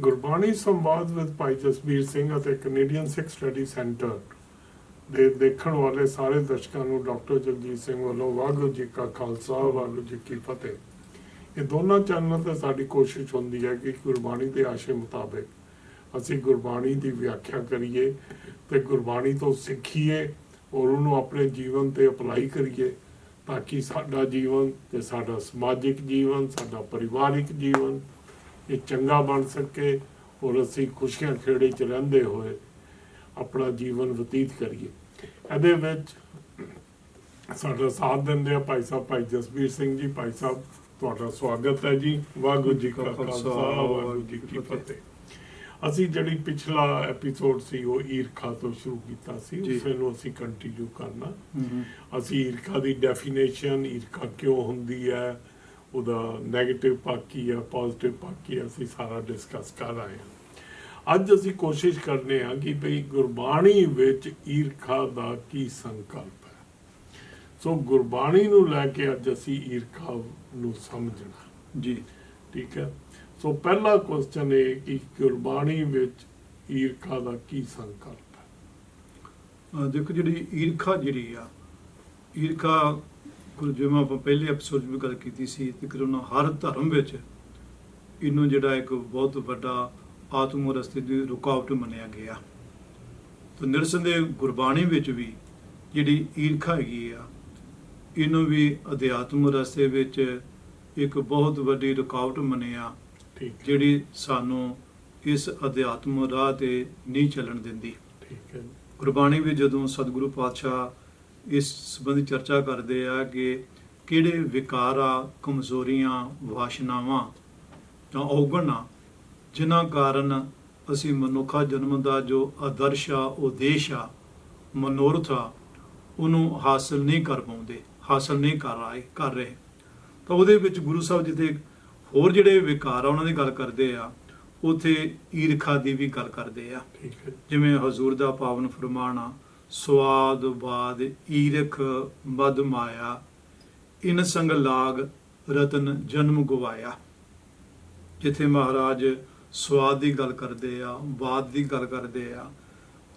ਗੁਰਬਾਣੀ ਸੰਵਾਦ ਵਿਦ ਭਾਈ ਜਸਬੀਰ ਸਿੰਘ ਅਤੇ ਕੈਨੇਡੀਅਨ ਸਿੱਖ study centre ਦੇ ਦੇਖਣ ਵਾਲੇ ਸਾਰੇ ਦਰਸ਼ਕਾਂ ਨੂੰ ਡਾਕਟਰ ਜਗਜੀਤ ਸਿੰਘ ਵੱਲੋਂ ਵਾਹਿਗੁਰੂ ਜੀ ਕਾ ਖਾਲਸਾ, ਵਾਹਿਗੁਰੂ ਜੀ ਕੀ ਫਤਿਹ। ਇਹ ਦੋਨਾਂ ਚੈਨਲਾਂ ਤੇ ਸਾਡੀ ਕੋਸ਼ਿਸ਼ ਹੁੰਦੀ ਹੈ ਕਿ ਗੁਰਬਾਣੀ ਦੇ ਆਸ਼ੇ ਮੁਤਾਬਿਕ ਅਸੀਂ ਗੁਰਬਾਣੀ ਦੀ ਵਿਆਖਿਆ ਕਰੀਏ ਤੇ ਗੁਰਬਾਣੀ ਤੋਂ ਸਿੱਖੀਏ ਔਰ ਉਹਨੂੰ ਆਪਣੇ ਜੀਵਨ ਤੇ ਅਪਲਾਈ ਕਰੀਏ ਤਾਂ ਕਿ ਸਾਡਾ ਜੀਵਨ ਤੇ ਸਾਡਾ ਸਮਾਜਿਕ ਜੀਵਨ, ਸਾਡਾ ਪਰਿਵਾਰਿਕ ਜੀਵਨ ਇਹ ਚੰਗਾ ਬਣ ਸਕੇ ਔਰ ਅਸੀਂ ਖੁਸ਼ੀਆਂ ਖੇੜੇ ਚ ਰਹਿੰਦੇ ਹੋਏ ਆਪਣਾ ਜੀਵਨ ਬਤੀਤ ਕਰੀਏ। ਇਹਦੇ ਵਿੱਚ ਸਾਡਾ ਸਾਥ ਦਿੰਦੇ ਆ ਭਾਈ ਸਾਹਿਬ ਭਾਈ ਜਸਬੀਰ ਸਿੰਘ ਜੀ। ਭਾਈ ਸਾਹਿਬ ਤੁਹਾਡਾ ਸਵਾਗਤ ਹੈ ਜੀ। ਵਾਹਿਗੁਰੂ ਜੀ ਕਾ ਖਾਲਸਾ ਵਾਹਿਗੁਰੂ ਜੀ ਕੀ ਫਤਿਹ। ਅਸੀਂ ਜਿਹੜੀ ਪਿਛਲਾ ਐਪੀਸੋਡ ਸੀ ਉਹ ਈਰਖਾ ਤੋਂ ਸ਼ੁਰੂ ਕੀਤਾ ਸੀ। ਉਸ ਨੂੰ ਅਸੀਂ ਕੰਟੀਨਿਊ ਕਰਨਾ। ਅਸੀਂ ਈਰਖਾ ਦੀ ਡੈਫੀਨੇਸ਼ਨ ਈਰਖਾ ਕਿਉਂ ਹੁੰਦੀ ਹੈ? ਉਹਦਾ 네ਗੇਟਿਵ ਪੱਖ ਕੀ ਹੈ ਪੋਜ਼ਿਟਿਵ ਪੱਖ ਕੀ ਹੈ ਅਸੀਂ ਸਾਰਾ ਡਿਸਕਸ ਕਰ ਆਏ ਹਾਂ। ਅੱਜ ਅਸੀਂ ਕੋਸ਼ਿਸ਼ ਕਰਨੇ ਆ ਕਿ ਭਈ ਗੁਰਬਾਣੀ ਵਿੱਚ ਈਰਖਾ ਦਾ ਕੀ ਸੰਕਲਪ ਹੈ। ਸੋ ਗੁਰਬਾਣੀ ਨੂੰ ਲੈ ਕੇ ਅੱਜ ਅਸੀਂ ਈਰਖਾ ਨੂੰ ਸਮਝਣਾ। ਜੀ। ਠੀਕ ਹੈ? ਸੋ ਪਹਿਲਾ ਕੁਐਸਚਨ ਇਹ ਕਿ ਗੁਰਬਾਣੀ ਵਿੱਚ ਈਰਖਾ ਦਾ ਕੀ ਸੰਕਲਪ ਹੈ? ਦੇਖੋ ਜਿਹੜੀ ਈਰਖਾ ਜਿਹੜੀ ਆ ਈਰਖਾ ਕੁਝ ਜਿਵੇਂ ਆਪਾਂ ਪਹਿਲੇ ਐਪੀਸੋਡ ਵਿੱਚ ਗੱਲ ਕੀਤੀ ਸੀ ਤਕਰੀਬਨ ਹਰ ਧਰਮ ਵਿੱਚ ਇਹਨੂੰ ਜਿਹੜਾ ਇੱਕ ਬਹੁਤ ਵੱਡਾ ਆਤਮ ਰਸਤੇ ਦੀ ਰੁਕਾਵਟ ਮੰਨਿਆ ਗਿਆ। ਤਾਂ ਨਿਰਸੰਦੇਹ ਗੁਰਬਾਣੀ ਵਿੱਚ ਵੀ ਜਿਹੜੀ ਈਰਖਾ ਹੈਗੀ ਆ ਇਹਨੂੰ ਵੀ ਅਧਿਆਤਮ ਰਸਤੇ ਵਿੱਚ ਇੱਕ ਬਹੁਤ ਵੱਡੀ ਰੁਕਾਵਟ ਮੰਨਿਆ ਠੀਕ ਜਿਹੜੀ ਸਾਨੂੰ ਇਸ ਅਧਿਆਤਮ ਰਾਹ ਤੇ ਨਹੀਂ ਚੱਲਣ ਦਿੰਦੀ। ਠੀਕ ਹੈ ਗੁਰਬਾਣੀ ਵਿੱਚ ਜਦੋਂ ਸਤਿਗੁਰੂ ਪਾਤਸ਼ਾਹ ਇਸ ਸੰਬੰਧੀ ਚਰਚਾ ਕਰਦੇ ਆ ਕਿ ਕਿਹੜੇ ਵਿਕਾਰਾਂ ਕਮਜ਼ੋਰੀਆਂ ਵਾਸ਼ਨਾਵਾਂ ਜਾਂ ਔਗਣਾਂ ਜਿਨ੍ਹਾਂ ਕਾਰਨ ਅਸੀਂ ਮਨੁੱਖਾ ਜਨਮ ਦਾ ਜੋ ਆਦਰਸ਼ ਆ ਉਦੇਸ਼ ਆ ਮਨੋਰਥ ਆ ਉਹਨੂੰ ਹਾਸਲ ਨਹੀਂ ਕਰ ਪਾਉਂਦੇ ਹਾਸਲ ਨਹੀਂ ਕਰ ਰਹੇ ਕਰ ਰਹੇ। ਤਾਂ ਉਹਦੇ ਵਿੱਚ ਗੁਰੂ ਸਾਹਿਬ ਜਿੱਥੇ ਹੋਰ ਜਿਹੜੇ ਵਿਕਾਰ ਆ ਉਹਨਾਂ ਦੀ ਗੱਲ ਕਰਦੇ ਆ ਉਥੇ ਈਰਖਾ ਦੀ ਵੀ ਗੱਲ ਕਰਦੇ ਆ। ਜਿਵੇਂ ਹਜ਼ੂਰ ਦਾ ਪਾਵਨ ਫਰਮਾਨਾ ਸਵਾਦ ਬਾਦ ਈਰਖ ਮਦ ਮਾਇਆ, ਇਨ ਸੰਗ ਲਾਗ ਰਤਨ ਜਨਮ ਗਵਾਇਆ। ਜਿੱਥੇ ਮਹਾਰਾਜ ਸਵਾਦ ਦੀ ਗੱਲ ਕਰਦੇ ਆ, ਬਾਦ ਦੀ ਗੱਲ ਕਰਦੇ ਆ,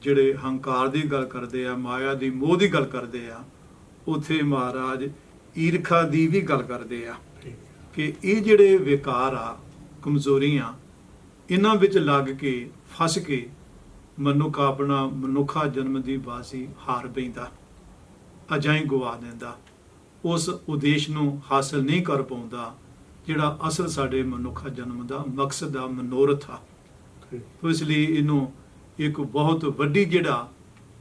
ਜਿਹੜੇ ਹੰਕਾਰ ਦੀ ਗੱਲ ਕਰਦੇ ਆ, ਮਾਇਆ ਦੀ ਮੋਹ ਦੀ ਗੱਲ ਕਰਦੇ ਆ, ਉਥੇ ਮਹਾਰਾਜ ਈਰਖਾ ਦੀ ਵੀ ਗੱਲ ਕਰਦੇ ਆ। ਕਿ ਇਹ ਜਿਹੜੇ ਵਿਕਾਰ ਆ, ਕਮਜ਼ੋਰੀਆਂ, ਇਹਨਾਂ ਵਿੱਚ ਲੱਗ ਕੇ, ਫਸ ਕੇ ਮਨੁੱਖ ਆਪਣਾ ਮਨੁੱਖਾ ਜਨਮ ਦੀ ਬਾਜ਼ੀ ਹਾਰ ਬੈਂਦਾ ਅਜਾਈ ਗਵਾ ਦਿੰਦਾ। ਉਸ ਉਦੇਸ਼ ਨੂੰ ਹਾਸਲ ਨਹੀਂ ਕਰ ਪਾਉਂਦਾ ਜਿਹੜਾ ਅਸਲ ਸਾਡੇ ਮਨੁੱਖਾ ਜਨਮ ਦਾ ਮਕਸਦ ਆ ਮਨੋਰਥ ਆ। ਇਸ ਲਈ ਇਹਨੂੰ ਇੱਕ ਬਹੁਤ ਵੱਡੀ ਜਿਹੜਾ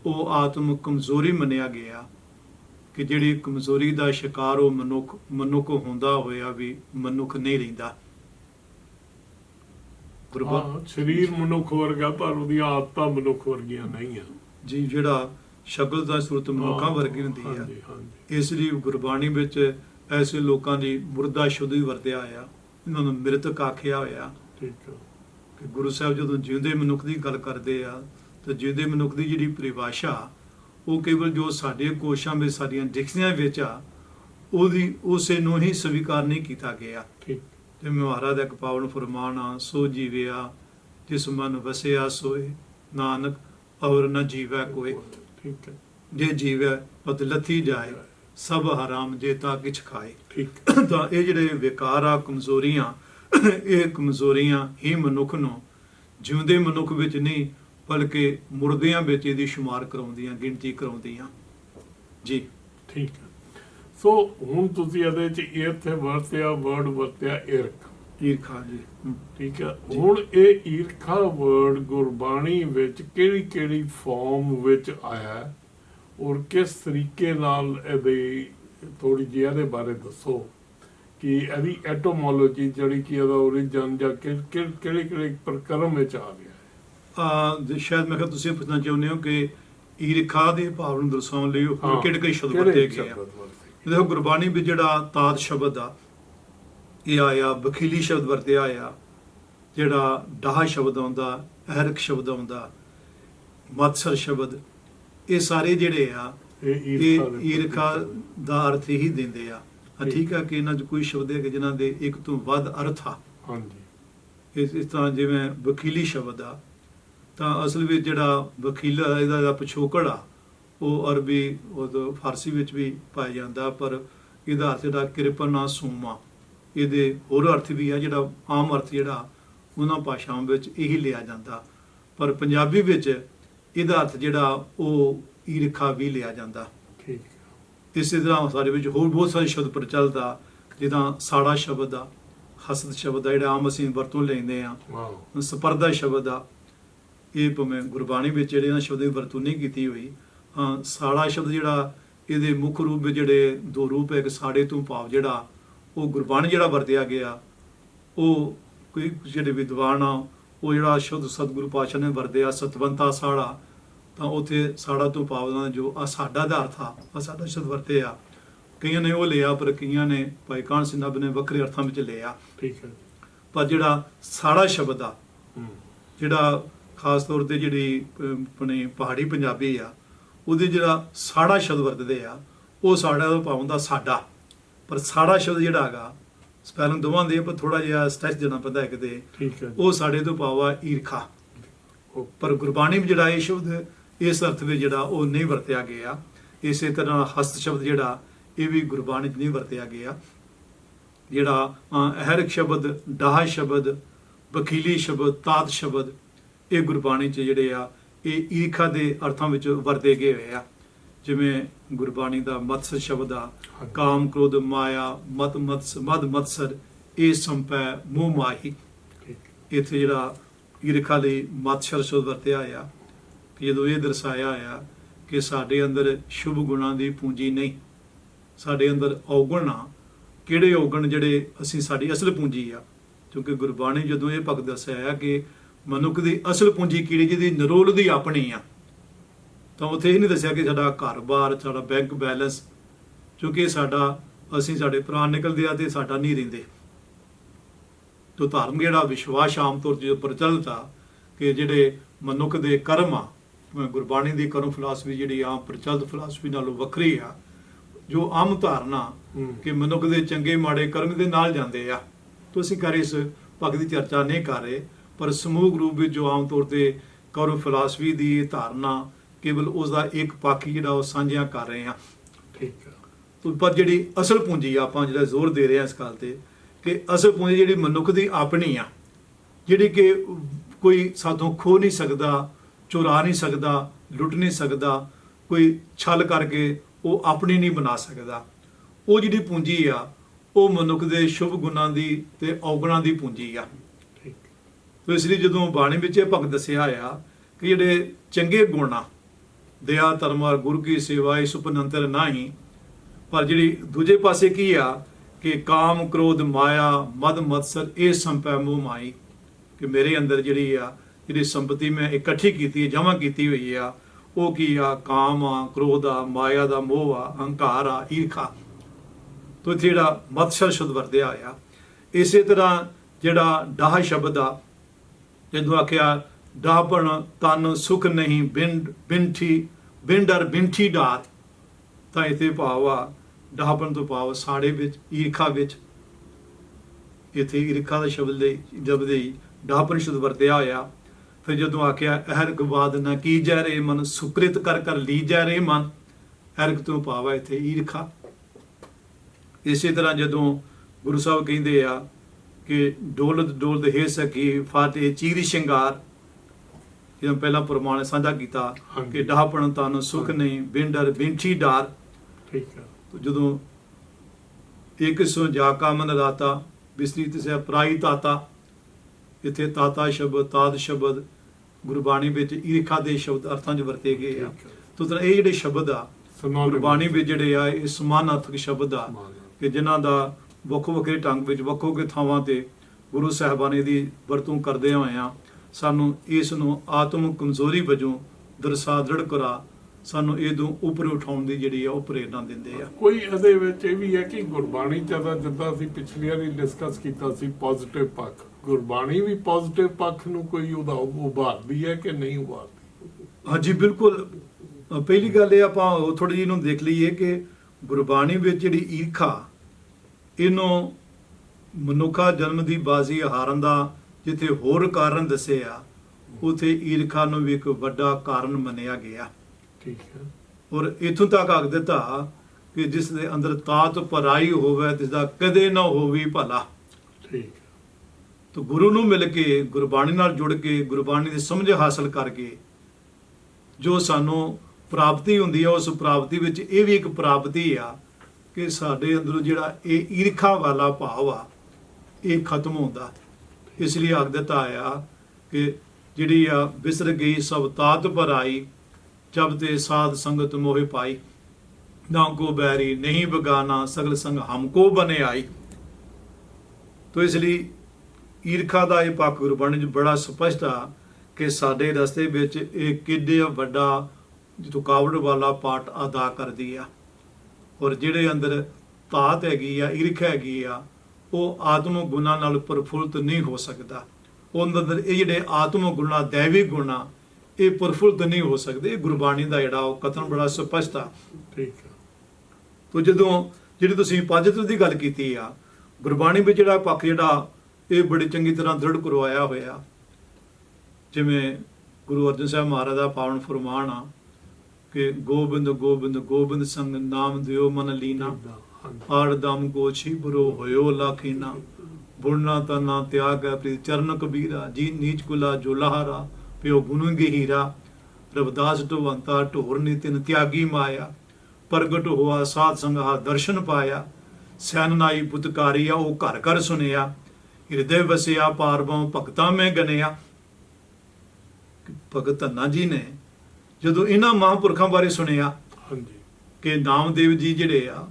ਉਹ ਆਤਮ ਕਮਜ਼ੋਰੀ ਮੰਨਿਆ ਗਿਆ ਕਿ ਜਿਹੜੀ ਕਮਜ਼ੋਰੀ ਦਾ ਸ਼ਿਕਾਰ ਉਹ ਮਨੁੱਖ ਮਨੁੱਖ ਹੁੰਦਾ ਹੋਇਆ ਵੀ ਮਨੁੱਖ ਨਹੀਂ ਰਹਿੰਦਾ। ਹਾਂ ਸਰੀਰ ਮਨੁੱਖ ਵਰਗਾ ਪਰ ਉਹਦੀਆਂ ਆਦਤਾਂ ਮਨੁੱਖ ਵਰਗੀਆਂ ਨਹੀਂ ਆ। ਜੀ ਜਿਹੜਾ ਸ਼ਕਲ ਦਾ ਸੂਰਤ ਮਨੁੱਖਾਂ ਵਰਗੀ ਹੁੰਦੀ ਆ। ਹਾਂਜੀ ਹਾਂਜੀ। ਇਸ ਲਈ ਗੁਰਬਾਣੀ ਵਿੱਚ ਐਸੇ ਲੋਕਾਂ ਦੀ ਮੁਰਦਾ ਸ਼ੁੱਧ ਹੀ ਵਰਤਿਆ ਆ ਇਹਨਾਂ ਨੂੰ ਮ੍ਰਿਤਕ ਆਖਿਆ ਹੋਇਆ। ਠੀਕ ਹੈ ਕਿ ਗੁਰੂ ਸਾਹਿਬ ਜਦੋਂ ਜਿਉਂਦੇ ਮਨੁੱਖ ਦੀ ਗੱਲ ਕਰਦੇ ਆ ਤਾਂ ਜਿਉਂਦੇ ਮਨੁੱਖ ਦੀ ਜਿਹੜੀ ਪਰਿਭਾਸ਼ਾ ਉਹ ਕੇਵਲ ਜੋ ਸਾਡੇ ਕੋਸ਼ਾਂ ਵਿੱਚ ਸਾਡੀਆਂ ਡਿਕਸ਼ਨਰੀਆਂ ਵਿੱਚ ਆ ਉਹਦੀ ਉਸੇ ਨੂੰ ਹੀ ਸਵੀਕਾਰ ਨਹੀਂ ਕੀਤਾ ਗਿਆ। ਠੀਕ। ਤੇ ਮਹਾਰਾਜ ਦਾ ਇੱਕ ਪਾਵਨ ਫਰਮਾਨ ਆ ਸੋ ਜੀਵਿਆ ਜਿਸ ਮਨ ਵਸਿਆ ਸੋਏ ਨਾਨਕ ਔਰ ਨ ਜੀਵੈ ਕੋਏ। ਠੀਕ ਹੈ। ਜੇ ਜੀਵੈ ਪਤ ਲੱਥੀ ਜਾਏ ਸਭ ਹਰਾਮ ਜੇ ਤਾਂ ਕਿਛ ਖਾਏ। ਠੀਕ। ਤਾਂ ਇਹ ਜਿਹੜੇ ਵਿਕਾਰ ਆ ਕਮਜ਼ੋਰੀਆਂ ਇਹ ਕਮਜ਼ੋਰੀਆਂ ਹੀ ਮਨੁੱਖ ਨੂੰ ਜਿਉਂਦੇ ਮਨੁੱਖ ਵਿੱਚ ਨਹੀਂ ਬਲਕਿ ਮੁਰਦਿਆਂ ਵਿੱਚ ਇਹਦੀ ਸ਼ੁਮਾਰ ਕਰਾਉਂਦੀਆਂ ਗਿਣਤੀ ਕਰਾਉਂਦੀਆਂ। ਜੀ। ਠੀਕ ਹੈ। ਸੋ ਹੁਣ ਤੁਸੀਂ ਇਹਦੇ ਚ ਇੱਥੇ ਵਰਤਿਆ ਵਰਡ ਵਰਤਿਆ ਇਰਖ ਈਰਖਾ ਜੀ। ਠੀਕ ਹੈ। ਹੁਣ ਇਹ ਈਰਖਾ ਵਰਡ ਗੁਰਬਾਣੀ ਵਿੱਚ ਕਿਹੜੀ ਕਿਹੜੀ ਫਾਰਮ ਵਿੱਚ ਆਇਆ ਔਰ ਕਿਸ ਤਰੀਕੇ ਨਾਲ ਇਹਦੇ ਥੋੜੀ ਜਿਹੀ ਇਹਦੇ ਬਾਰੇ ਦੱਸੋ ਕਿ ਇਹਦੀ ਐਟੋਮੋਲੋਜੀ ਜਿਹੜੀ ਕਿ ਇਹਦਾ origin ਜਾਂ ਕਿਹੜੇ ਕਿਹੜੇ ਪ੍ਰਕਰਮ ਵਿੱਚ ਆ ਗਿਆ ਆ ਜੇ ਸ਼ਾਇਦ ਮੈਂ ਕਿਹਾ ਤੁਸੀਂ ਪੁੱਛਣਾ ਚਾਹੁੰਦੇ ਹੋ ਕਿ ਈਰਖਾ ਦੇ ਭਾਵ ਨੂੰ ਦਰਸਾਉਣ ਲਈ ਕਿਹੜੇ ਕਿਹੜੇ ਸ਼ਬਦ ਵਰਤੇ ਗਏ ਆ? ਦੇਖੋ ਗੁਰਬਾਣੀ ਵਿੱਚ ਜਿਹੜਾ ਤਾਦ ਸ਼ਬਦ ਆ ਇਹ ਆਇਆ ਬਖੀਲੀ ਸ਼ਬਦ ਵਰਤਿਆ ਆ ਜਿਹੜਾ ਡਾਹ ਸ਼ਬਦ ਆਉਂਦਾ ਅਹਰਕ ਸ਼ਬਦ ਆਉਂਦਾ ਮਤਸਰ ਸ਼ਬਦ ਇਹ ਸਾਰੇ ਜਿਹੜੇ ਆ ਇਹ ਈਰਖਾ ਦੇ ਅਰਥ ਹੀ ਦਿੰਦੇ ਆ। ਠੀਕ। ਆ ਕਿ ਇਹਨਾਂ 'ਚ ਕੋਈ ਸ਼ਬਦ ਹੈ ਕਿ ਜਿਨ੍ਹਾਂ ਦੇ ਇੱਕ ਤੋਂ ਵੱਧ ਅਰਥ ਆ। ਹਾਂਜੀ। ਇਸ ਇਸ ਤਰ੍ਹਾਂ ਜਿਵੇਂ ਵਕੀਲੀ ਸ਼ਬਦ ਆ ਤਾਂ ਅਸਲ ਵਿੱਚ ਜਿਹੜਾ ਵਕੀਲ ਇਹਦਾ ਪਿਛੋਕੜ ਆ ਉਹ ਅਰਬੀ ਉਹ ਫਾਰਸੀ ਵਿੱਚ ਵੀ ਪਾਇਆ ਜਾਂਦਾ ਪਰ ਇਹਦਾ ਅਰਥ ਜਿਹੜਾ ਕਿਰਪਨਾ ਸੂਮਾ। ਇਹਦੇ ਹੋਰ ਅਰਥ ਵੀ ਆ ਜਿਹੜਾ ਆਮ ਅਰਥ ਜਿਹੜਾ ਉਹਨਾਂ ਭਾਸ਼ਾਵਾਂ ਵਿੱਚ ਇਹੀ ਲਿਆ ਜਾਂਦਾ। ਪਰ ਪੰਜਾਬੀ ਵਿੱਚ ਇਹਦਾ ਅਰਥ ਜਿਹੜਾ ਉਹ ਈਰਖਾ ਵੀ ਲਿਆ ਜਾਂਦਾ। ਠੀਕ। ਇਸੇ ਤਰ੍ਹਾਂ ਸਾਡੇ ਵਿੱਚ ਹੋਰ ਬਹੁਤ ਸਾਰੇ ਸ਼ਬਦ ਪ੍ਰਚਲਿਤ ਆ ਜਿੱਦਾਂ ਸਾੜਾ ਸ਼ਬਦ ਆ ਹਸਦ ਸ਼ਬਦ ਆ ਜਿਹੜਾ ਆਮ ਅਸੀਂ ਵਰਤੋਂ ਲੈਂਦੇ ਆ ਵਾਓ ਸਪਰਦਾ ਸ਼ਬਦ ਆ ਇਹ ਭਾਵੇਂ ਗੁਰਬਾਣੀ ਵਿੱਚ ਜਿਹੜੇ ਇਹਨਾਂ ਸ਼ਬਦਾਂ ਦੀ ਵਰਤੋਂ ਨਹੀਂ ਕੀਤੀ ਹੋਈ ਸਾੜਾ ਸ਼ਬਦ ਜਿਹੜਾ ਇਹਦੇ ਮੁੱਖ ਰੂਪ ਵਿੱਚ ਜਿਹੜੇ ਦੋ ਰੂਪ ਹੈ ਇੱਕ ਸਾੜੇ ਤੋਂ ਭਾਵ ਜਿਹੜਾ ਉਹ ਗੁਰਬਾਣੀ ਜਿਹੜਾ ਵਰਤਿਆ ਗਿਆ ਉਹ ਕੋਈ ਜਿਹੜੇ ਵਿਦਵਾਨ ਆ ਉਹ ਜਿਹੜਾ ਸ਼ਬਦ ਸਤਿਗੁਰੂ ਪਾਤਸ਼ਾਹ ਨੇ ਵਰਤਿਆ ਸਤਵੰਤਾ ਸਾੜਾ ਤਾਂ ਉਥੇ ਸਾੜਾ ਤੋਂ ਭਾਵ ਦਾ ਜੋ ਆ ਸਾਡਾ ਦਾ ਅਰਥ ਆ ਆਹ ਸਾਡਾ ਸ਼ਬਦ ਵਰਤਿਆ। ਕਈਆਂ ਨੇ ਉਹ ਲਿਆ ਪਰ ਕਈਆਂ ਨੇ ਭਾਈ ਕਾਹਨ ਸਿੰਘ ਨੱਬ ਨੇ ਵੱਖਰੇ ਅਰਥਾਂ ਵਿੱਚ ਲਿਆ। ਠੀਕ ਹੈ। ਪਰ ਜਿਹੜਾ ਸਾੜਾ ਸ਼ਬਦ ਆ ਜਿਹੜਾ ਖਾਸ ਤੌਰ ਤੇ ਜਿਹੜੀ ਆਪਣੀ ਪਹਾੜੀ ਪੰਜਾਬੀ ਆ ਉਹਦੇ ਜਿਹੜਾ ਸਾੜਾ ਸ਼ਬਦ ਵਰਤਦੇ ਆ ਉਹ ਸਾੜਾ ਦਾ ਭਾਵ ਹੁੰਦਾ ਸਾਡਾ। ਪਰ ਸਾੜਾ ਸ਼ਬਦ ਜਿਹੜਾ ਹੈਗਾ ਸਪੈਲਿੰਗ ਦੋਵਾਂ ਦੇ ਪਰ ਥੋੜਾ ਜਿਹਾ ਸਟ੍ਰੈਸ ਦੇਣਾ ਪੈਂਦਾ ਹੈ ਕਿਤੇ ਠੀਕ ਹੈ। ਉਹ ਸਾਡੇ ਤੋਂ ਆ ਈਰਖਾ। ਉਹ ਪਰ ਗੁਰਬਾਣੀ ਵਿੱਚ ਜਿਹੜਾ ਇਹ ਸ਼ਬਦ ਇਸ ਅਰਥ ਵਿੱਚ ਜਿਹੜਾ ਉਹ ਨਹੀਂ ਵਰਤਿਆ ਗਿਆ। ਇਸੇ ਤਰ੍ਹਾਂ ਹਸਤ ਸ਼ਬਦ ਜਿਹੜਾ ਇਹ ਵੀ ਗੁਰਬਾਣੀ 'ਚ ਨਹੀਂ ਵਰਤਿਆ ਗਿਆ। ਜਿਹੜਾ ਅਹਰਕ ਸ਼ਬਦ ਡਾਹ ਸ਼ਬਦ ਵਕੀਲੀ ਸ਼ਬਦ ਤਾਤ ਸ਼ਬਦ ਇਹ ਗੁਰਬਾਣੀ 'ਚ ਜਿਹੜੇ ਆ ਇਹ ਈਰਖਾ ਦੇ ਅਰਥਾਂ ਵਿੱਚ ਵਰਤੇ ਗਏ ਹੋਏ ਆ। ਜਿਵੇਂ ਗੁਰਬਾਣੀ ਦਾ ਮਤਸਰ ਸ਼ਬਦ ਆ। ਕਾਮ ਕ੍ਰੋਧ ਮਾਇਆ ਮਤ ਮਤਸ ਮਦ ਮਤਸਰ ਇਹ ਸੰਪੈ ਮੋਹ ਮਾਹੀ। ਇੱਥੇ ਜਿਹੜਾ ਈਰਖਾ ਲਈ ਮਤਸਰ ਸ਼ਬਦ ਵਰਤਿਆ ਆ ਕਿ ਜਦੋਂ ਇਹ ਦਰਸਾਇਆ ਆ ਕਿ ਸਾਡੇ ਅੰਦਰ ਸ਼ੁਭ ਗੁਣਾਂ ਦੀ ਪੂੰਜੀ ਨਹੀਂ ਸਾਡੇ ਅੰਦਰ ਔਗਣ ਆ ਕਿਹੜੇ ਔਗਣ ਜਿਹੜੇ ਅਸੀਂ ਸਾਡੀ ਅਸਲ ਪੂੰਜੀ ਆ? ਕਿਉਂਕਿ ਗੁਰਬਾਣੀ ਜਦੋਂ ਇਹ ਭਗਤ ਦੱਸਿਆ ਆ ਕਿ ਮਨੁੱਖ ਦੀ ਅਸਲ ਪੂੰਜੀ ਕਿਹੜੀ ਜਿਹਦੀ ਨਰੋਲ ਦੀ ਆਪਣੀ ਆ। ਤਾਂ ਉੱਥੇ ਇਹ ਨਹੀਂ ਦੱਸਿਆ ਕਿ ਸਾਡਾ ਘਰ-ਬਾਰ ਸਾਡਾ ਬੈਂਕ ਬੈਲੈਂਸ ਕਿਉਂਕਿ ਸਾਡਾ ਅਸੀਂ ਸਾਡੇ ਪ੍ਰਾਣ ਨਿਕਲਦੇ ਆ ਤੇ ਸਾਡਾ ਨਹੀਂ ਰਹਿੰਦੇ। ਤੋ ਧਰਮ ਜਿਹੜਾ ਵਿਸ਼ਵਾਸ ਆਮ ਤੌਰ ਤੇ ਪ੍ਰਚਲਿਤ ਆ ਕਿ ਜਿਹੜੇ ਮਨੁੱਖ ਦੇ ਕਰਮ ਆ ਗੁਰਬਾਣੀ ਦੀ ਕਰਮ ਫਿਲਾਸਫੀ ਜਿਹੜੀ ਆਮ ਪ੍ਰਚਲਿਤ ਫਿਲਾਸਫੀ ਨਾਲੋਂ ਵੱਖਰੀ ਆ ਜੋ ਆਮ ਧਾਰਨਾ ਕਿ ਮਨੁੱਖ ਦੇ ਚੰਗੇ ਮਾੜੇ ਕਰਮ ਦੇ ਨਾਲ ਜਾਂਦੇ ਆ। ਤੁਸੀਂ ਕਰ ਇਸ ਭਗਤ ਦੀ ਚਰਚਾ ਨਹੀਂ ਕਰ ਰਹੇ। ਪਰ ਸਮੂਹ ਰੂਪ ਵਿੱਚ ਜੋ ਆਮ ਤੌਰ ਤੇ ਕਰਮ ਫਿਲਾਸਫੀ ਦੀ ਇਹ ਧਾਰਨਾ ਕੇਵਲ ਉਸ ਦਾ ਇੱਕ ਪੱਖ ਹੀ ਜਿਹੜਾ ਉਹ ਸਾਂਝਿਆ ਕਰ ਰਹੇ ਆ ਠੀਕ ਹੈ ਤੋ ਪਰ ਜਿਹੜੀ ਅਸਲ ਪੂੰਜੀ ਆ, ਆਪਾਂ ਜਿਹੜਾ ਜ਼ੋਰ ਦੇ ਰਹੇ ਹਾਂ ਇਸ ਗੱਲ ਤੇ ਕਿ ਅਸਲ ਪੂੰਜੀ ਜਿਹੜੀ ਮਨੁੱਖ ਦੀ ਆਪਣੀ ਆ ਜਿਹੜੀ ਕਿ ਕੋਈ ਸਾਥੋਂ ਖੋ ਨਹੀਂ ਸਕਦਾ ਚੁਰਾ ਨਹੀਂ ਸਕਦਾ ਲੁੱਟ ਨਹੀਂ ਸਕਦਾ ਕੋਈ ਛਲ ਕਰਕੇ ਉਹ ਆਪਣੀ ਨਹੀਂ ਬਣਾ ਸਕਦਾ ਉਹ ਜਿਹੜੀ ਪੂੰਜੀ ਆ ਉਹ ਮਨੁੱਖ ਦੇ ਸ਼ੁਭ ਗੁਣਾਂ ਦੀ ਤੇ ਔਗਣਾਂ ਦੀ ਪੂੰਜੀ ਆ। ਠੀਕ ਇਸ ਲਈ ਜਦੋਂ ਬਾਣੀ ਵਿੱਚ ਇਹ ਭਗਤ ਦੱਸਿਆ ਆ ਕਿ ਜਿਹੜੇ ਚੰਗੇ ਗੁਣ ਆ, ਦਇਆ, ਧਰਮ ਔਰ ਗੁਰੂ ਕੀ ਸੇਵਾ ਇਸ ਉਪਨੰਤਰ ਨਹੀਂ। ਪਰ ਜਿਹੜੀ ਦੂਜੇ ਪਾਸੇ ਕੀ ਆ ਕਿ ਕਾਮ, ਕ੍ਰੋਧ, ਮਾਇਆ, ਮਦ, ਮਤਸਰ, ਇਹ ਸੰਪੈ, ਮੋਹ ਮਾਈ ਕਿ ਮੇਰੇ ਅੰਦਰ ਜਿਹੜੀ ਆ, ਜਿਹੜੀ ਸੰਪਤੀ ਮੈਂ ਇਕੱਠੀ ਕੀਤੀ ਹੈ ਜਮ੍ਹਾਂ ਕੀਤੀ ਹੋਈ ਆ, ਉਹ ਕੀ ਆ? ਕਾਮ ਆ, ਕ੍ਰੋਧ ਆ, ਮਾਇਆ ਦਾ ਮੋਹ ਆ, ਹੰਕਾਰ ਆ, ਈਰਖਾ। ਤੋ ਇੱਥੇ ਜਿਹੜਾ ਮਤਸਰ ਸ਼ਬਦ ਵਰਤਿਆ ਆ ਇਸੇ ਤਰ੍ਹਾਂ ਜਿਹੜਾ ਡਾਹ ਸ਼ਬਦ ਆ ਜਦੋਂ ਆਖਿਆ ਡਾਹਪਣ ਤਨ ਸੁਖ ਨਹੀਂ, ਬਿੰਡ ਬਿੰਠੀ, ਬਿੰਡਰ ਬਿੰਠੀ ਡਾਰ ਤਾਂ ਇਥੇ ਭਾਵ ਆ ਡਾਹਪਣ ਤੋਂ ਭਾਵ ਸਾੜੇ ਵਿੱਚ, ਈਰਖਾ ਵਿੱਚ। ਇਥੇ ਈਰਖਾ ਦਾ ਸ਼ਬਦ ਦੇ ਜਬਦ ਦੇ ਡਾਹਪਣ ਸ਼ਬਦ ਵਰਤਿਆ ਹੋਇਆ। ਫਿਰ ਜਦੋਂ ਆਖਿਆ ਅਹਰਗ ਬਾਦ ਨਾ ਕੀ ਜੈ ਰੇ ਮਨ, ਸੁਕ੍ਰਿਤ ਕਰ ਕਰ ਲੀ ਜੈ ਰੇ ਮਨ। ਅਹਰਗ ਤੋਂ ਭਾਵ ਆ ਇਥੇ ਈਰਖਾ। ਇਸੇ ਤਰ੍ਹਾਂ ਜਦੋਂ ਗੁਰੂ ਸਾਹਿਬ ਕਹਿੰਦੇ ਆ ਕਿ ਡੋਲਤ ਡੋਲਤ ਹੈ ਸਕੀ ਫਾਤੇ ਚੀਰੀ ਸ਼ਿੰਗਾਰ ਜਦੋਂ ਪਹਿਲਾਂ ਪ੍ਰਮਾਣ ਸਾਂਝਾ ਕੀਤਾ। ਕਿ ਡਾਹਪਣ ਤਨ ਸੁਖ ਨਹੀਂ ਬਿੰਡਰ ਬਿੰਠੀ ਡਾਰ। ਠੀਕ ਹੈ। ਤੋ ਜਦੋਂ ਇੱਕ ਸੋ ਜਾ ਕਾ ਮਨ ਰਾਤਾ ਬਿਸਰੀ ਤਿਸੈ ਪ੍ਰਾਈ ਤਾਤਾ ਇੱਥੇ ਤਾਤਾ ਸ਼ਬਦ ਤਾਦ ਸ਼ਬਦ ਗੁਰਬਾਣੀ ਵਿੱਚ ਈਰਖਾ ਦੇ ਸ਼ਬਦ ਅਰਥਾਂ 'ਚ ਵਰਤੇ ਗਏ ਆ। ਤੋ ਤਰ੍ਹਾਂ ਇਹ ਜਿਹੜੇ ਸ਼ਬਦ ਆ ਗੁਰਬਾਣੀ ਵਿੱਚ। ਜਿਹੜੇ ਆ ਇਹ ਸਮਾਨਾਰਥਕ ਸ਼ਬਦ ਆ ਕਿ ਜਿਨ੍ਹਾਂ ਦਾ ਵੱਖੋ ਵੱਖਰੇ ਢੰਗ ਵਿੱਚ ਵੱਖੋ ਵੱਖਰੇ ਥਾਵਾਂ ਤੇ ਗੁਰੂ ਸਾਹਿਬਾਨੇ ਦੀ ਵਰਤੋਂ ਕਰਦੇ ਹੋਏ ਆ ਸਾਨੂੰ ਇਸ ਨੂੰ ਆਤਮ ਕਮਜ਼ੋਰੀ ਵਜੋਂ ਦਰਸਾ ਦ੍ਰਿੜ ਕਰਾ ਸਾਨੂੰ ਇਹ ਤੋਂ ਉੱਪਰ ਉਠਾਉਣ ਦੀ ਜਿਹੜੀ ਆ ਉਹ ਪ੍ਰੇਰਣਾ ਦਿੰਦੇ ਆ। ਕੋਈ ਇਹਦੇ ਵਿੱਚ ਇਹ ਵੀ ਹੈ ਕਿ ਗੁਰਬਾਣੀ ਜ਼ਿਆਦਾ ਜਿੱਦਾਂ ਅਸੀਂ ਪਿਛਲੀ ਵਾਰੀ ਡਿਸਕਸ ਕੀਤਾ ਸੀ ਪੋਜ਼ਿਟਿਵ ਪੱਖ। ਗੁਰਬਾਣੀ ਵੀ ਪੋਜ਼ਿਟਿਵ ਪੱਖ ਨੂੰ ਕੋਈ ਉਹਦਾ ਉਭਾਰਦੀ ਹੈ ਕਿ ਨਹੀਂ ਉਭਾਰਦੀ? ਹਾਂਜੀ ਬਿਲਕੁਲ। ਪਹਿਲੀ ਗੱਲ ਇਹ ਆਪਾਂ ਥੋੜੀ ਜਿਹੀ ਨੂੰ ਦੇਖ ਲਈਏ ਕਿ ਗੁਰਬਾਣੀ ਵਿੱਚ ਜਿਹੜੀ ਈਰਖਾ ਇਹਨੂੰ ਮਨੁੱਖਾ ਜਨਮ ਦੀ ਬਾਜ਼ੀ ਹਾਰਨ ਦਾ ਜਿੱਥੇ ਹੋਰ ਕਾਰਨ ਦੱਸੇ ਆ ਉਥੇ ਈਰਖਾ ਨੂੰ ਵੀ ਇੱਕ ਵੱਡਾ ਕਾਰਨ ਮੰਨਿਆ ਗਿਆ। ਠੀਕ ਹੈ। ਔਰ ਇਥੋਂ ਤੱਕ ਆਖ ਦਿੱਤਾ ਕਿ ਜਿਸ ਦੇ ਅੰਦਰ ਤਾਤ ਪਰਾਈ ਹੋਵੇ ਤਿਸ ਦਾ ਕਦੇ ਨਾ ਹੋਵੇ ਭਲਾ। ਠੀਕ ਤੋ ਗੁਰੂ ਨੂੰ ਮਿਲ ਕੇ ਗੁਰਬਾਣੀ ਨਾਲ ਜੁੜ ਕੇ ਗੁਰਬਾਣੀ ਦੀ ਸਮਝ ਹਾਸਲ ਕਰਕੇ ਜੋ ਸਾਨੂੰ ਪ੍ਰਾਪਤੀ ਹੁੰਦੀ ਹੈ ਉਸ ਪ੍ਰਾਪਤੀ ਵਿੱਚ ਇਹ ਵੀ ਇੱਕ ਪ੍ਰਾਪਤੀ ਆ ਕਿ ਸਾਡੇ ਅੰਦਰੋਂ ਜਿਹੜਾ ਇਹ ਈਰਖਾ ਵਾਲਾ ਭਾਵ ਆ, ਇਹ ਖਤਮ ਹੁੰਦਾ। ਇਸ ਲਈ ਆਖ ਦਿੱਤਾ ਆਇਆ ਕਿ ਜਿਹੜੀ ਆ ਵਿਸਰ ਗਈ, ਸਭ ਤਾਤ ਪਰ ਆਈ, ਜਬ ਤੇ ਸਾਧ ਸੰਗਤ ਮੋਹਿ ਪਾਈ। ਨਾ ਕੋ ਬੈਰੀ, ਨਹੀਂ ਬਗਾਨਾ, ਸਗਲ ਸੰਗ ਹਮਕੋ ਬਨੇ ਆਈ। ਤੋ ਇਸ ਲਈ ਈਰਖਾ ਦਾ ਇਹ ਪੱਖ ਗੁਰਬਾਣੀ 'ਚ ਬੜਾ ਸਪਸ਼ਟ ਆ ਕਿ ਸਾਡੇ ਰਸਤੇ ਵਿੱਚ ਇਹ ਕਿੱਡੇ ਵੱਡਾ ਰੁਕਾਵਟ ਵਾਲਾ ਪਾਠ ਅਦਾ ਕਰਦੀ ਆ। ਔਰ ਜਿਹੜੇ ਅੰਦਰ ਤਾਤ ਹੈਗੀ ਆ ਈਰਖਾ ਹੈਗੀ ਆ ਉਹ ਆਤਮ ਗੁਣਾ ਨਾਲ ਪ੍ਰਫੁੱਲਤ ਨਹੀਂ ਹੋ ਸਕਦਾ। ਉਹਦੇ ਅੰਦਰ ਇਹ ਜਿਹੜੇ ਆਤਮ ਗੁਣਾ ਦੇਵੀ ਗੁਣਾ ਇਹ ਪ੍ਰਫੁੱਲਤ ਨਹੀਂ ਹੋ ਸਕਦੇ। ਇਹ ਗੁਰਬਾਣੀ ਦਾ ਜਿਹੜਾ ਉਹ ਕਥਨ ਬੜਾ ਸਪਸ਼ਟ ਆ। ਠੀਕ ਹੈ ਤੋ ਜਦੋਂ ਜਿਹੜੀ ਤੁਸੀਂ ਪੰਜਤਵ ਦੀ ਗੱਲ ਕੀਤੀ ਆ ਗੁਰਬਾਣੀ ਵਿੱਚ ਜਿਹੜਾ ਪੱਖ ਜਿਹੜਾ ਇਹ ਬੜੀ ਚੰਗੀ ਤਰ੍ਹਾਂ ਦ੍ਰਿੜ ਕਰਵਾਇਆ ਹੋਇਆ। ਜਿਵੇਂ ਗੁਰੂ ਅਰਜਨ ਸਾਹਿਬ ਮਹਾਰਾਜ ਦਾ ਪਾਵਨ ਫਰਮਾਨ ਆ ਕਿ ਗੋਬਿੰਦ ਗੋਬਿੰਦ ਗੋਬਿੰਦ ਸੰਗ ਨਾਮ ਦਿਓ ਮਨ ਲੀਨਾ। ਹਾਂਜੀ। ਆੜ ਦਮ ਕੋ ਛਿਬਰੋ ਹੋਇਓ ਲਾਖੀਨਾ ਬੁੜਨਾ ਤਨਾ ਤਿਆਗ ਹੈ ਪ੍ਰੀਤ ਚਰਨ ਕਬੀਰਾ ਜੀ ਨੀਚ ਕੁਲਾ ਜੋ ਲਹਾਰਾ ਪਿਓ ਗੁਣ ਗਹੀਰਾ। ਰਵਦਾਸ ਢਵੰਤਾ ਢੋਰ ਨਿਤਿਨ ਤਿਆਗੀ ਮਾਇਆ। ਪ੍ਰਗਟ ਹੋਆ ਸਾਧ ਸੰਗਾ ਦਰਸ਼ਨ ਪਾਇਆ। ਸੈਨ ਨਾਈ ਪੁਤਕਾਰੀਆ ਉਹ ਘਰ ਘਰ ਸੁਨਿਆ। ਹਿਰਦੇ ਵਸਿਆ ਪਾਰਬੋਂ ਭਗਤਾਂ ਮੈਂ ਗਨਿਆ। ਭਗਤ ਧੰਨਾ ਜੀ ਨੇ ਜਦੋਂ ਇਹਨਾਂ ਮਹਾਂਪੁਰਖਾਂ ਬਾਰੇ ਸੁਣਿਆ ਹਾਂਜੀ। ਕਿ ਨਾਮਦੇਵ ਜੀ ਜਿਹੜੇ ਆ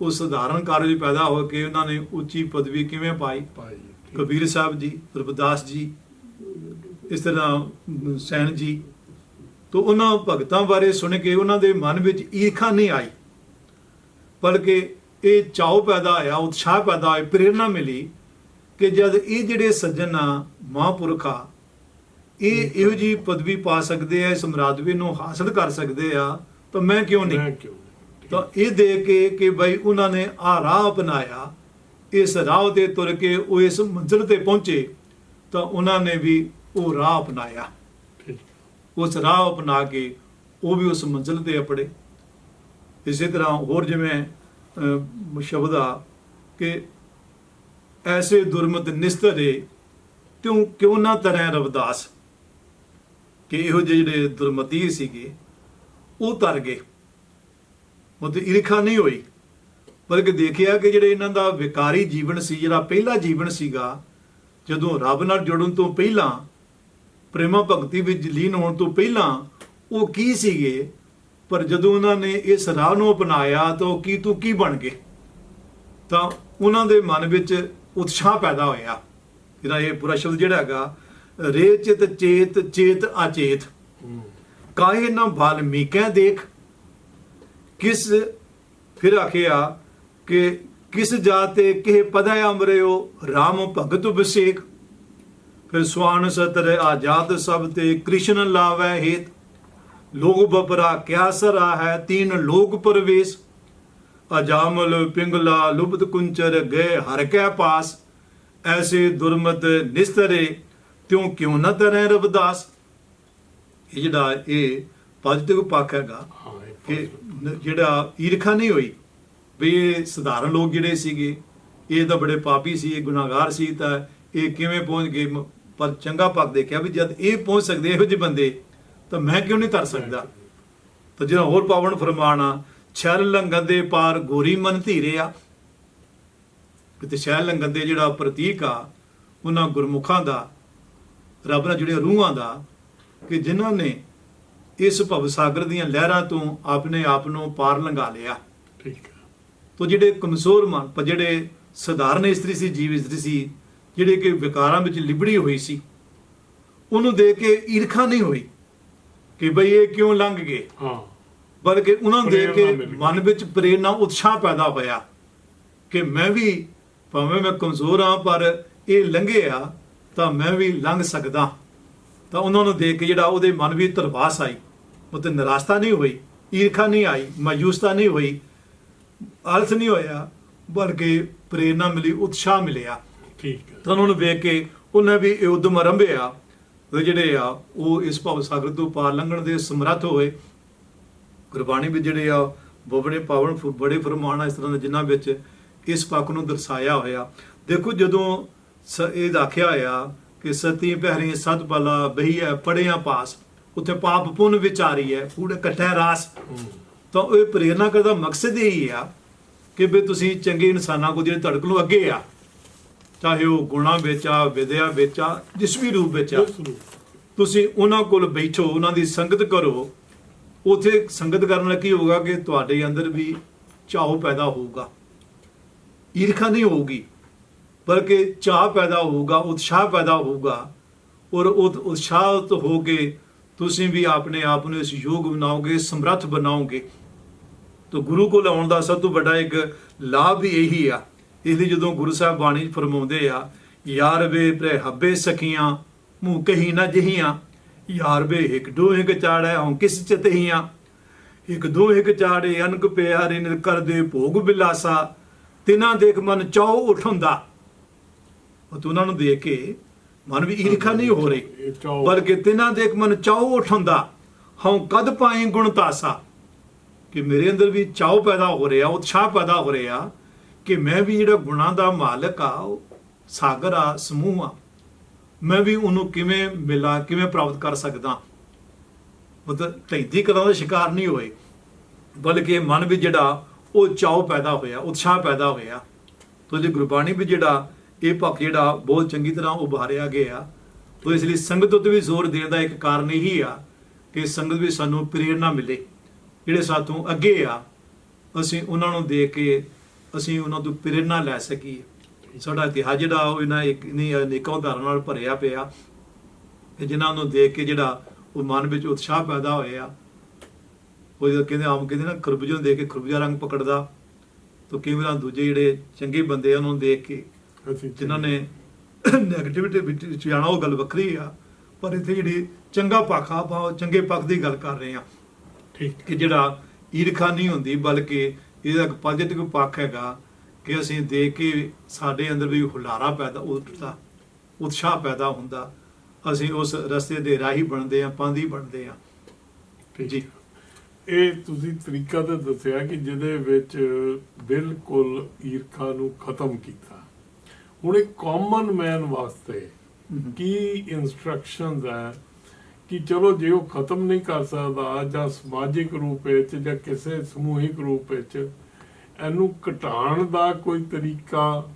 ਉਹ ਸਧਾਰਨ ਕਾਰਜ ਵਿੱਚ ਪੈਦਾ ਹੋ ਕੇ ਉਹਨਾਂ ਨੇ ਉੱਚੀ ਪਦਵੀ ਕਿਵੇਂ ਪਾਈ? ਪਾਈ ਕਬੀਰ ਸਾਹਿਬ ਜੀ ਰਵਿਦਾਸ ਜੀ ਇਸ ਤਰ੍ਹਾਂ ਸੈਨ ਜੀ ਤੋਂ ਉਹਨਾਂ ਭਗਤਾਂ ਬਾਰੇ ਸੁਣ ਕੇ ਉਹਨਾਂ ਦੇ ਮਨ ਵਿੱਚ ਈਰਖਾ ਨਹੀਂ ਆਈ। ਬਲਕਿ ਇਹ ਚਾਉ ਪੈਦਾ ਹੋਇਆ ਉਤਸ਼ਾਹ ਪੈਦਾ ਹੋਇਆ ਪ੍ਰੇਰਣਾ ਮਿਲੀ ਕਿ ਜਦ ਇਹ ਜਿਹੜੇ ਸੱਜਣ ਮਹਾਂਪੁਰਖਾ ਇਹ ਇਹੋ ਜੀ ਪਦਵੀ ਪਾ ਸਕਦੇ ਆ ਇਸ ਮਰਾਦਵੀ ਨੂੰ ਹਾਸਲ ਕਰ ਸਕਦੇ ਆ ਤਾਂ ਮੈਂ ਕਿਉਂ ਨਹੀਂ? ਕਿਉਂ? ਤਾਂ ਇਹ ਦੇ ਕੇ ਕਿ ਬਈ ਉਹਨਾਂ ਨੇ ਆ ਰਾਹ ਅਪਣਾਇਆ ਇਸ ਰਾਹ ਤੇ ਤੁਰ ਕੇ ਉਹ ਇਸ ਮੰਜ਼ਿਲ ਤੇ ਪਹੁੰਚੇ ਤਾਂ ਉਹਨਾਂ ਨੇ ਵੀ ਉਹ ਰਾਹ ਅਪਣਾਇਆ। ਉਸ ਰਾਹ ਅਪਣਾ ਕੇ ਉਹ ਵੀ ਉਸ ਮੰਜ਼ਿਲ ਤੇ ਅਪੜੇ। ਇਸੇ ਤਰ੍ਹਾਂ ਹੋਰ ਜਿਵੇਂ ਸ਼ਬਦ ਆ ਕਿ ਐਸੇ ਦੁਰਮਤ ਨਿਸਤਰੇ ਤਿਉ ਕਿਉਂ ਨਾ ਤਰੈ ਰਵਦਾਸ? ਕਿ ਇਹੋ ਜਿਹੇ ਜਿਹੜੇ ਦੁਰਮਤੀ ਸੀਗੇ, ਉਹ ਤਰ ਗਏ। ਮਤਲਬ ਈਰਖਾ ਨਹੀਂ ਹੋਈ। ਬਲਕਿ ਦੇਖਿਆ ਕਿ ਜਿਹੜੇ ਇਹਨਾਂ ਦਾ ਵਿਕਾਰੀ ਜੀਵਨ ਸੀ, ਜਿਹੜਾ ਪਹਿਲਾ ਜੀਵਨ ਸੀਗਾ, ਜਦੋਂ ਰੱਬ ਨਾਲ ਜੁੜਨ ਤੋਂ ਪਹਿਲਾਂ, ਪ੍ਰੇਮਾ ਭਗਤੀ ਵਿੱਚ ਲੀਨ ਹੋਣ ਤੋਂ ਪਹਿਲਾਂ, ਉਹ ਕੀ ਸੀਗੇ? ਪਰ ਜਦੋਂ ਉਹਨਾਂ ਨੇ ਇਸ ਰਾਹ ਨੂੰ ਅਪਣਾਇਆ, ਤਾਂ ਉਹ ਕੀ ਤੂੰ ਕੀ ਬਣ ਗਏ? ਤਾਂ ਉਹਨਾਂ ਦੇ ਮਨ ਵਿੱਚ ਉਤਸ਼ਾਹ ਪੈਦਾ ਹੋਇਆ। ਇਹਦਾ ਇਹ ਪੂਰਾ ਸ਼ਬਦ ਜਿਹੜਾ ਹੈਗਾ ਰੇ ਚਿਤ, ਚੇਤ ਚੇਤ ਅਚੇਤ। ਹੂੰ ਕਾਹੇ ਨਾ ਵਾਲਮੀਕੈ ਦੇਖ? ਕਿਸ ਫਿਰ ਆਖਿਆ ਕਿ ਕਿਸ ਜਾਤੇ ਕਿਹ ਪਦੈ ਅੰਮ੍ਰਿਓ RAM ਭਗਤ ਬਿਸੇਕ ਫਿਰ ਸੁਆਨ ਸਤਰ, ਆਜਾਦ ਸਭ ਤੇ ਕ੍ਰਿਸ਼ਨ ਲਾਵੈ ਹੇਤ। ਲੋਗ ਬਪਰਾ ਕਿਆ ਸਰਾ ਹੈ ਤੀਨ ਲੋਕ ਪਰਵੇਸ਼। ਅਜਾਮਲ, ਪਿੰਗਲਾ ਲੁਬਤ ਕੁੰਚਰ ਗਏ ਹਰ ਕੈ ਪਾਸ। ਐਸੇ ਦੁਰਮਤ ਨਿਸਤਰੇ ਤਿਉ ਕਿਉ ਨ ਤਰੈ ਰਵਦਾਸ ਇਹ ਜਿਹੜਾ ਇਹ ਪੋਜ਼ਿਟਿਵ ਪੱਖ ਹੈਗਾ ਕਿ ਜਿਹੜਾ ਈਰਖਾ ਨਹੀਂ ਹੋਈ ਵੀ ਇਹ ਸਧਾਰਨ ਲੋਕ ਜਿਹੜੇ ਸੀਗੇ ਇਹ ਤਾਂ ਬੜੇ ਪਾਪੀ ਸੀ ਇਹ ਗੁਨਾਹਗਾਰ ਸੀ ਤਾਂ ਇਹ ਕਿਵੇਂ ਪਹੁੰਚ ਗਏ ਪਰ ਚੰਗਾ ਪੱਖ ਦੇਖਿਆ ਵੀ ਜਦ ਇਹ ਪਹੁੰਚ ਸਕਦੇ ਇਹੋ ਜਿਹੇ ਬੰਦੇ ਤਾਂ ਮੈਂ ਕਿਉਂ ਨਹੀਂ ਤਰ ਸਕਦਾ? ਤਾਂ ਜਿਹੜਾ ਹੋਰ ਪਾਵਨ ਫਰਮਾਨਾ ਛਲ ਲੰਗਨ ਦੇ ਪਾਰ ਗੋਰੀ ਮਨ ਧੀਰਿਆ ਕਿਤੇ ਛਲ ਲੰਗਨ ਦੇ ਜਿਹੜਾ ਪ੍ਰਤੀਕ ਆ ਉਹਨਾਂ ਗੁਰਮੁਖਾਂ ਦਾ ਰੱਬ ਨਾਲ ਜਿਹੜੇ ਰੂਹਾਂ ਦਾ ਕਿ ਜਿਨ੍ਹਾਂ ਨੇ ਇਸ ਭਵ ਸਾਗਰ ਦੀਆਂ ਲਹਿਰਾਂ ਤੋਂ ਆਪਣੇ ਆਪ ਨੂੰ ਪਾਰ ਲੰਘਾ ਲਿਆ। ਠੀਕ ਹੈ। ਤੋ ਜਿਹੜੇ ਕਮਜ਼ੋਰ ਮਨ ਪਰ ਜਿਹੜੇ ਸਧਾਰਨ ਇਸਤਰੀ ਸੀ ਜੀਵ ਇਸਤਰੀ ਸੀ ਜਿਹੜੇ ਕਿ ਵਿਕਾਰਾਂ ਵਿੱਚ ਲਿਬੜੀ ਹੋਈ ਸੀ ਉਹਨੂੰ ਦੇਖ ਕੇ ਈਰਖਾ ਨਹੀਂ ਹੋਈ ਕਿ ਬਈ ਇਹ ਕਿਉਂ ਲੰਘ ਗਏ? ਹਾਂ। ਬਲਕਿ ਉਹਨਾਂ ਨੂੰ ਦੇਖ ਕੇ। ਮਨ ਵਿੱਚ ਪ੍ਰੇਰਨਾ ਉਤਸ਼ਾਹ ਪੈਦਾ ਹੋਇਆ ਕਿ ਮੈਂ ਵੀ ਭਾਵੇਂ ਮੈਂ ਕਮਜ਼ੋਰ ਹਾਂ ਪਰ ਇਹ ਲੰਘੇ ਆ ਤਾਂ ਮੈਂ ਵੀ ਲੰਘ ਸਕਦਾ। ਤਾਂ ਉਹਨਾਂ ਨੂੰ ਦੇਖ ਕੇ ਜਿਹੜਾ ਉਹਦੇ ਮਨ ਵਿੱਚ ਤਰਵਾਸ ਆਈ। ਉਹ ਤੇ ਨਿਰਾਸ਼ਤਾ ਨਹੀਂ ਹੋਈ ਈਰਖਾ ਨਹੀਂ ਆਈ ਮਾਯੂਸਤਾ ਨਹੀਂ ਹੋਈ ਆਲਸ ਨਹੀਂ ਹੋਇਆ ਬਲਕਿ ਪ੍ਰੇਰਨਾ ਮਿਲੀ ਉਤਸ਼ਾਹ ਮਿਲਿਆ। ਠੀਕ ਹੈ। ਤਾਂ ਉਹਨਾਂ ਨੂੰ ਵੇਖ ਕੇ ਉਹਨੇ ਵੀ ਇਹ ਉਦਮ ਆਰੰਭਿਆ ਤੇ ਜਿਹੜੇ ਆ ਉਹ ਇਸ ਭਵ ਸਾਗਰ ਤੋਂ ਪਾਰ ਲੰਘਣ ਦੇ ਸਮਰੱਥ ਹੋਏ। ਗੁਰਬਾਣੀ ਵਿੱਚ ਜਿਹੜੇ ਆ ਬੜੇ ਪਾਵਨ ਬੜੇ ਫਰਮਾਨ ਆ ਇਸ ਤਰ੍ਹਾਂ ਦੇ ਜਿਨ੍ਹਾਂ ਵਿੱਚ ਇਸ ਪੱਖ ਨੂੰ ਦਰਸਾਇਆ ਹੋਇਆ। ਦੇਖੋ ਜਦੋਂ ਸ- ਇਹ ਆਖਿਆ ਹੋਇਆ ਕਿ ਸਤੀ ਪਹਿਰੀ ਸਤ ਬਲਾ ਬਹੀਐ ਪੜਿਆ ਪਾਸ। ਉੱਥੇ ਪਾਪ ਪੁੰਨ ਵਿਚਾਰੀ ਹੈ ਪੂਰੇ ਇਕੱਠਾ ਰਾਸ। ਤਾਂ ਇਹ ਪ੍ਰੇਰਨਾ ਕਰਦਾ ਮਕਸਦ ਇਹੀ ਆ ਕਿ ਵੀ ਤੁਸੀਂ ਚੰਗੇ ਇਨਸਾਨਾਂ ਕੋ ਜਿਹੜੇ ਤੁਹਾਡੇ ਕੋਲੋਂ ਅੱਗੇ ਆ, ਚਾਹੇ ਉਹ ਗੁਣਾ ਵਿੱਚ ਆ, ਵਿਦਿਆ ਵਿੱਚ ਆ, ਜਿਸ ਵੀ ਰੂਪ ਵਿੱਚ ਆ, ਤੁਸੀਂ ਉਹਨਾਂ ਕੋਲ ਬੈਠੋ, ਉਹਨਾਂ ਦੀ ਸੰਗਤ ਕਰੋ। ਉਥੇ ਸੰਗਤ ਕਰਨ ਨਾਲ ਕੀ ਹੋਊਗਾ ਕਿ ਤੁਹਾਡੇ ਅੰਦਰ ਵੀ ਚਾਹੋ ਪੈਦਾ ਹੋਊਗਾ। ਈਰਖਾ ਨਹੀਂ ਹੋਊਗੀ। ਬਲਕਿ ਚਾਹ ਪੈਦਾ ਹੋਊਗਾ, ਉਤਸ਼ਾਹ ਪੈਦਾ ਹੋਊਗਾ। ਔਰ ਉਹ ਉਤਸ਼ਾਹ ਹੋ ਕੇ ਤੁਸੀਂ ਵੀ ਆਪਣੇ ਆਪ ਨੂੰ ਇਸ ਯੋਗ ਬਣਾਓਗੇ, ਸਮਰੱਥ ਬਣਾਓਗੇ। ਤੋ ਗੁਰੂ ਕੋਲ ਆਉਣ ਦਾ ਸਭ ਤੋਂ ਵੱਡਾ ਇੱਕ ਲਾਭ ਵੀ ਇਹੀ ਆ। ਇਸ ਲਈ ਜਦੋਂ ਗੁਰੂ ਸਾਹਿਬ ਬਾਣੀ 'ਚ ਫਰਮਾਉਂਦੇ ਆ, ਯਾਰ ਵੇ ਪ੍ਰੇ ਹੱਬੇ ਸਖੀਆਂ, ਮੂੰਹ ਕਹੀ ਨਾ ਜਹੀਆਂ। ਯਾਰ ਵੇ ਇੱਕ ਦੋ ਇੱਕ ਚਾੜੈ ਹਉ ਕਿਸ ਚ ਤਹੀਆਂ। ਇੱਕ ਦੋ ਇੱਕ ਚਾੜੇ ਅਨਕ ਪਿਆਰੇ ਨਿਰ ਕਰਦੇ ਭੋਗ ਬਿਲਾਸਾ। ਤਿਨਾਂ ਦੇਖ ਮਨ ਚਾਉ ਉਠੁੰਦਾ। ਉਹ ਤੇ ਉਹਨਾਂ ਨੂੰ ਦੇਖ ਕੇ ਮਨ ਵੀ ਈਰਖਾ ਨਹੀਂ ਹੋ ਰਹੀ। ਬਲਕਿ ਤਿਨਾਂ ਦੇਖ ਮਨ ਚਾਉ ਉਠੁੰਦਾ ਹਉ ਕਦ ਪਾਏ ਗੁਣ ਤਾਸਾ। ਕਿ ਮੇਰੇ ਅੰਦਰ ਵੀ ਚਾਉ ਪੈਦਾ ਹੋ ਰਿਹਾ ਉਤਸ਼ਾਹ ਪੈਦਾ ਹੋ ਰਿਹਾ ਕਿ ਮੈਂ ਵੀ ਜਿਹੜਾ ਗੁਣਾਂ ਦਾ ਮਾਲਕ ਆ ਸਾਗਰ ਆ ਸਮੂਹ ਆ। ਮੈਂ ਵੀ ਉਹਨੂੰ ਕਿਵੇਂ ਮਿਲਾਂ ਕਿਵੇਂ ਪ੍ਰਾਪਤ ਕਰ ਸਕਦਾ। ਮਤਲਬ ਤੈਦੀ ਕਲਾਂ ਦਾ ਸ਼ਿਕਾਰ ਨਹੀਂ ਹੋਏ। ਬਲਕਿ ਮਨ ਵਿੱਚ ਜਿਹੜਾ ਉਹ ਚਾਉ ਪੈਦਾ ਹੋਇਆ ਉਤਸ਼ਾਹ ਪੈਦਾ ਹੋਇਆ। ਤੋ ਜੇ ਗੁਰਬਾਣੀ ਵਿੱਚ ਜਿਹੜਾ ਇਹ ਪੱਖ ਜਿਹੜਾ ਬਹੁਤ ਚੰਗੀ ਤਰ੍ਹਾਂ ਉਭਾਰਿਆ ਗਿਆ। ਤੋ ਇਸ ਲਈ ਸੰਗਤ ਉੱਤੇ ਵੀ ਜ਼ੋਰ ਦੇਣ ਦਾ ਇੱਕ ਕਾਰਨ ਇਹੀ ਆ ਕਿ ਸੰਗਤ ਵੀ ਸਾਨੂੰ ਪ੍ਰੇਰਣਾ ਮਿਲੇ। ਜਿਹੜੇ ਸਾਥੋਂ ਅੱਗੇ ਆ, ਅਸੀਂ ਉਹਨਾਂ ਨੂੰ ਦੇਖ ਕੇ ਅਸੀਂ ਉਹਨਾਂ ਤੋਂ ਪ੍ਰੇਰਣਾ ਲੈ ਸਕੀਏ। ਸਾਡਾ ਇਤਿਹਾਸ ਜਿਹੜਾ ਉਹ ਇਹਨਾਂ ਇੱਕ ਨਹੀਂ, ਅਨੇਕਾਂ ਉਦਾਹਰਨਾਂ ਨਾਲ ਭਰਿਆ ਪਿਆ। ਕਿ ਜਿਨ੍ਹਾਂ ਨੂੰ ਦੇਖ ਕੇ ਜਿਹੜਾ ਉਹ ਮਨ ਵਿੱਚ ਉਤਸ਼ਾਹ ਪੈਦਾ ਹੋਇਆ। ਉਹ ਜਦੋਂ ਕਹਿੰਦੇ, ਆਮ ਕਹਿੰਦੇ ਨਾ, ਖਰਬੂਜੇ ਨੂੰ ਦੇਖ ਕੇ ਖਰਬੂਜਾ ਰੰਗ ਪਕੜਦਾ। ਤਾਂ ਕਈ ਵਾਰ ਦੂਜੇ ਜਿਹੜੇ ਚੰਗੇ ਬੰਦੇ ਆ, ਉਹਨਾਂ ਨੂੰ ਦੇਖ ਕੇ ਜਿਨ੍ਹਾਂ ਨੇ ਨੈਗੇਟਿਵਿਟੀ ਵਿੱਚ ਵਿੱਚ ਜਾਣਾ ਉਹ ਗੱਲ ਵੱਖਰੀ ਆ। ਪਰ ਇੱਥੇ ਜਿਹੜੀ ਚੰਗਾ ਪੱਖ ਆ ਆਪਾਂ ਉਹ ਚੰਗੇ ਪੱਖ ਦੀ ਗੱਲ ਕਰ ਰਹੇ ਆ ਠੀਕ ਕਿ ਜਿਹੜਾ ਈਰਖਾ ਨਹੀਂ ਹੁੰਦੀ ਬਲਕਿ ਇਹਦਾ ਇੱਕ ਪੋਜ਼ਿਟਿਵ ਪੱਖ ਹੈਗਾ ਕਿ ਅਸੀਂ ਦੇਖ ਕੇ ਸਾਡੇ ਅੰਦਰ ਵੀ ਹੁਲਾਰਾ ਪੈਦਾ ਉੱਠਦਾ ਉਤਸ਼ਾਹ ਪੈਦਾ ਹੁੰਦਾ। ਅਸੀਂ ਉਸ ਰਸਤੇ ਦੇ ਰਾਹੀ ਬਣਦੇ ਆ ਪਾਂਦੀ ਬਣਦੇ ਆ ਠੀਕ ਜੀ। ਇਹ ਤੁਸੀਂ ਤਰੀਕਾ ਤਾਂ ਦੱਸਿਆ ਕਿ ਜਿਹਦੇ ਵਿੱਚ ਬਿਲਕੁਲ ਈਰਖਾ ਨੂੰ ਖਤਮ ਕੀਤਾ। ਹੁਣ ਇੱਕ ਕਾਮਨ ਮੈਨ ਵਾਸਤੇ ਕੀ ਇਨਸਟਰਕਸ਼ਨਸ ਹੈ ਕਿ ਚਲੋ ਜੇ ਉਹ ਖਤਮ ਨਹੀਂ ਕਰ ਸਕਦਾ ਜਾਂ ਸਮਾਜਿਕ ਰੂਪ ਵਿੱਚ ਜਾਂ ਕਿਸੇ ਸਮੂਹਿਕ ਰੂਪ ਵਿੱਚ ਇਹਨੂੰ ਘਟਾਉਣ ਦਾ ਕੋਈ ਤਰੀਕਾ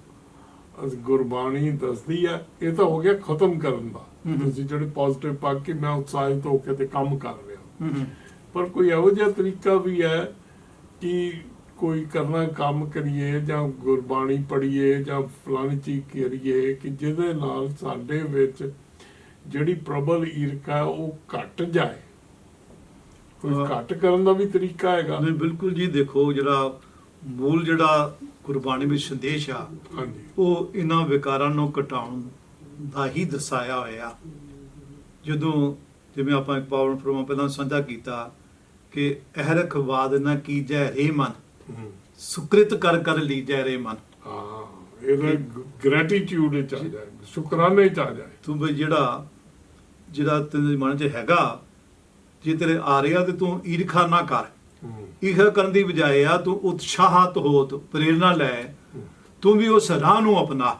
ਗੁਰਬਾਣੀ ਦੱਸਦੀ ਹੈ ਇਹ ਤਾਂ ਹੋ ਗਿਆ ਖਤਮ ਕਰਨ ਦਾ। ਤੁਸੀਂ ਜਿਹੜੇ ਪੋਜ਼ਿਟਿਵ ਪਾ ਕੇ ਮੈਂ ਉਤਸ਼ਾਹਿਤ ਹੋ ਕੇ ਤੇ ਕੰਮ ਕਰ ਰਿਹਾ। ਪਰ ਕੋਈ ਇਹੋ ਜਿਹਾ ਤਰੀਕਾ ਵੀ ਹੈ ਕਿ ਕੋਈ ਕਰਨਾ ਕੰਮ ਕਰੀਏ ਜਾਂ ਗੁਰਬਾਣੀ ਪੜ੍ਹੀਏ ਜਾਂ ਫਲਾਣੀ ਚੀਜ਼ ਕਰੀਏ ਕਿ ਜਿਹਦੇ ਨਾਲ ਸਾਡੇ ਵਿੱਚ ਜਿਹੜੀ ਪ੍ਰਬਲ ਈਰਖਾ ਉਹ ਘਟ ਜਾਏ ਕੋਈ। ਘਟ ਕਰਨ ਦਾ ਵੀ ਤਰੀਕਾ ਹੈਗਾ ਨਹੀਂ ਬਿਲਕੁਲ ਜੀ ਦੇਖੋ ਜਿਹੜਾ ਮੂਲ ਜਿਹੜਾ ਗੁਰਬਾਣੀ ਵਿੱਚ ਸੰਦੇਸ਼ ਆ ਹਾਂਜੀ ਉਹ ਇਹਨਾਂ ਵਿਕਾਰਾਂ ਨੂੰ ਘਟਾਉਣ ਦਾ ਹੀ ਦਰਸਾਇਆ ਹੋਇਆ ਜਦੋਂ ਜਿਵੇਂ ਆਪਾਂ ਇੱਕ ਪਾਵਨ ਫਰਮਾ ਪਹਿਲਾਂ ਸਾਂਝਾ ਕੀਤਾ ਕਿ ਅਹਰਖ ਵਾਦ ਨਾ ਕੀਜੈ ਰੇ ਮਨ। ਸੁਕ੍ਰਿਤ ਕਰ ਕਰ ਲੀਜੈ ਰੇ ਮਨ। ਹਾਂ ਇਹਦਾ ਗ੍ਰੈਟੀਟਿਊਡ ਚ ਆ ਜਾਏ ਸ਼ੁਕਰਾਨੇ ਚ ਆ ਜਾਏ ਤੂੰ ਵੀ ਜਿਹੜਾ ਜਿਹੜਾ ਤੇਰੇ ਮਨ 'ਚ ਹੈਗਾ ਜੇ ਤੇਰੇ ਆ ਰਿਹਾ ਤੇ ਤੂੰ ਈਰਖਾ ਨਾ ਕਰ। ਈਰਖਾ ਕਰਨ ਦੀ ਬਜਾਏ ਆ ਤੂੰ ਉਤਸ਼ਾਹਤ ਹੋ ਤੂੰ ਪ੍ਰੇਰਣਾ ਲੈ। ਤੂੰ ਵੀ ਉਸ ਰਾਹ ਨੂੰ ਅਪਣਾ।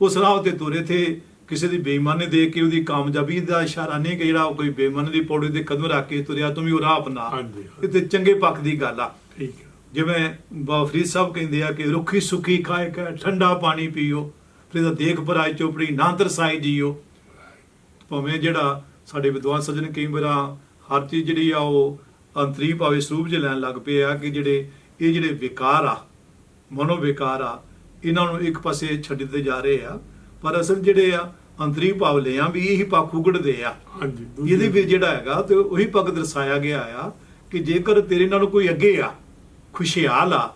ਉਸ ਰਾਹ ਤੇ ਤੁਰੇ ਥੇ ਕਿਸੇ ਦੀ ਬੇਈਮਾਨੀ ਦੇਖ ਕੇ ਉਹਦੀ ਕਾਮਯਾਬੀ ਦਾ ਇਸ਼ਾਰਾ ਨਹੀਂ ਕਿ ਜਿਹੜਾ ਕੋਈ ਬੇਈਮਾਨੀ ਦੀ ਪੌੜੀ ਤੇ ਕਦਮ ਰੱਖ ਕੇ ਤੁਰਿਆ ਤੂੰ ਵੀ ਉਹ ਰਾਹ ਅਪਣਾ। ਇਹ ਤੇ ਚੰਗੇ ਪੱਖ ਦੀ ਗੱਲ ਆ। ਠੀਕ ਹੈ। ਜਿਵੇਂ ਬਾਬਾ ਫਰੀਦ ਸਾਹਿਬ ਕਹਿੰਦੇ ਆ ਕਿ ਰੁੱਖੀ ਸੁੱਖੀ ਖਾਏ ਕਾ ਠੰਡਾ ਪਾਣੀ ਪੀਓ ਫਿਰ ਇਹਦਾ ਦੇਖ ਭਰਾਈ ਚੋਪੜੀ ਨਾ ਤਰਸਾਈ ਜੀਓ। ਭਾਵੇਂ ਜਿਹੜਾ ਸਾਡੇ ਵਿਦਵਾਨ ਸੱਜਣ ਕਈ ਵਾਰ ਹਰ ਚੀਜ਼ ਜਿਹੜੀ ਆ ਉਹ ਅੰਤਰੀ ਭਾਵੇਂ ਸਰੂਪ ਚ ਲੈਣ ਲੱਗ ਪਏ ਆ ਕਿ ਜਿਹੜੇ ਇਹ ਜਿਹੜੇ ਵਿਕਾਰ ਆ ਮਨੋ ਵਿਕਾਰ ਆ ਇਹਨਾਂ ਨੂੰ ਇੱਕ ਪਾਸੇ ਛੱਡਦੇ ਜਾ ਰਹੇ ਆ। ਪਰ ਅਸਲ ਜਿਹੜੇ ਆ ਅੰਤਰੀ ਭਾਵ ਲਿਆ ਵੀ ਇਹੀ ਪੱਖ ਉਗੜਦੇ ਆ। ਹਾਂਜੀ ਇਹਦੇ ਵਿੱਚ ਜਿਹੜਾ ਹੈਗਾ ਤੇ ਉਹੀ ਪੱਖ ਦਰਸਾਇਆ ਗਿਆ ਆ ਕਿ ਜੇਕਰ ਤੇਰੇ ਨਾਲੋਂ ਕੋਈ ਅੱਗੇ ਆ ਖੁਸ਼ਹਾਲ ਆ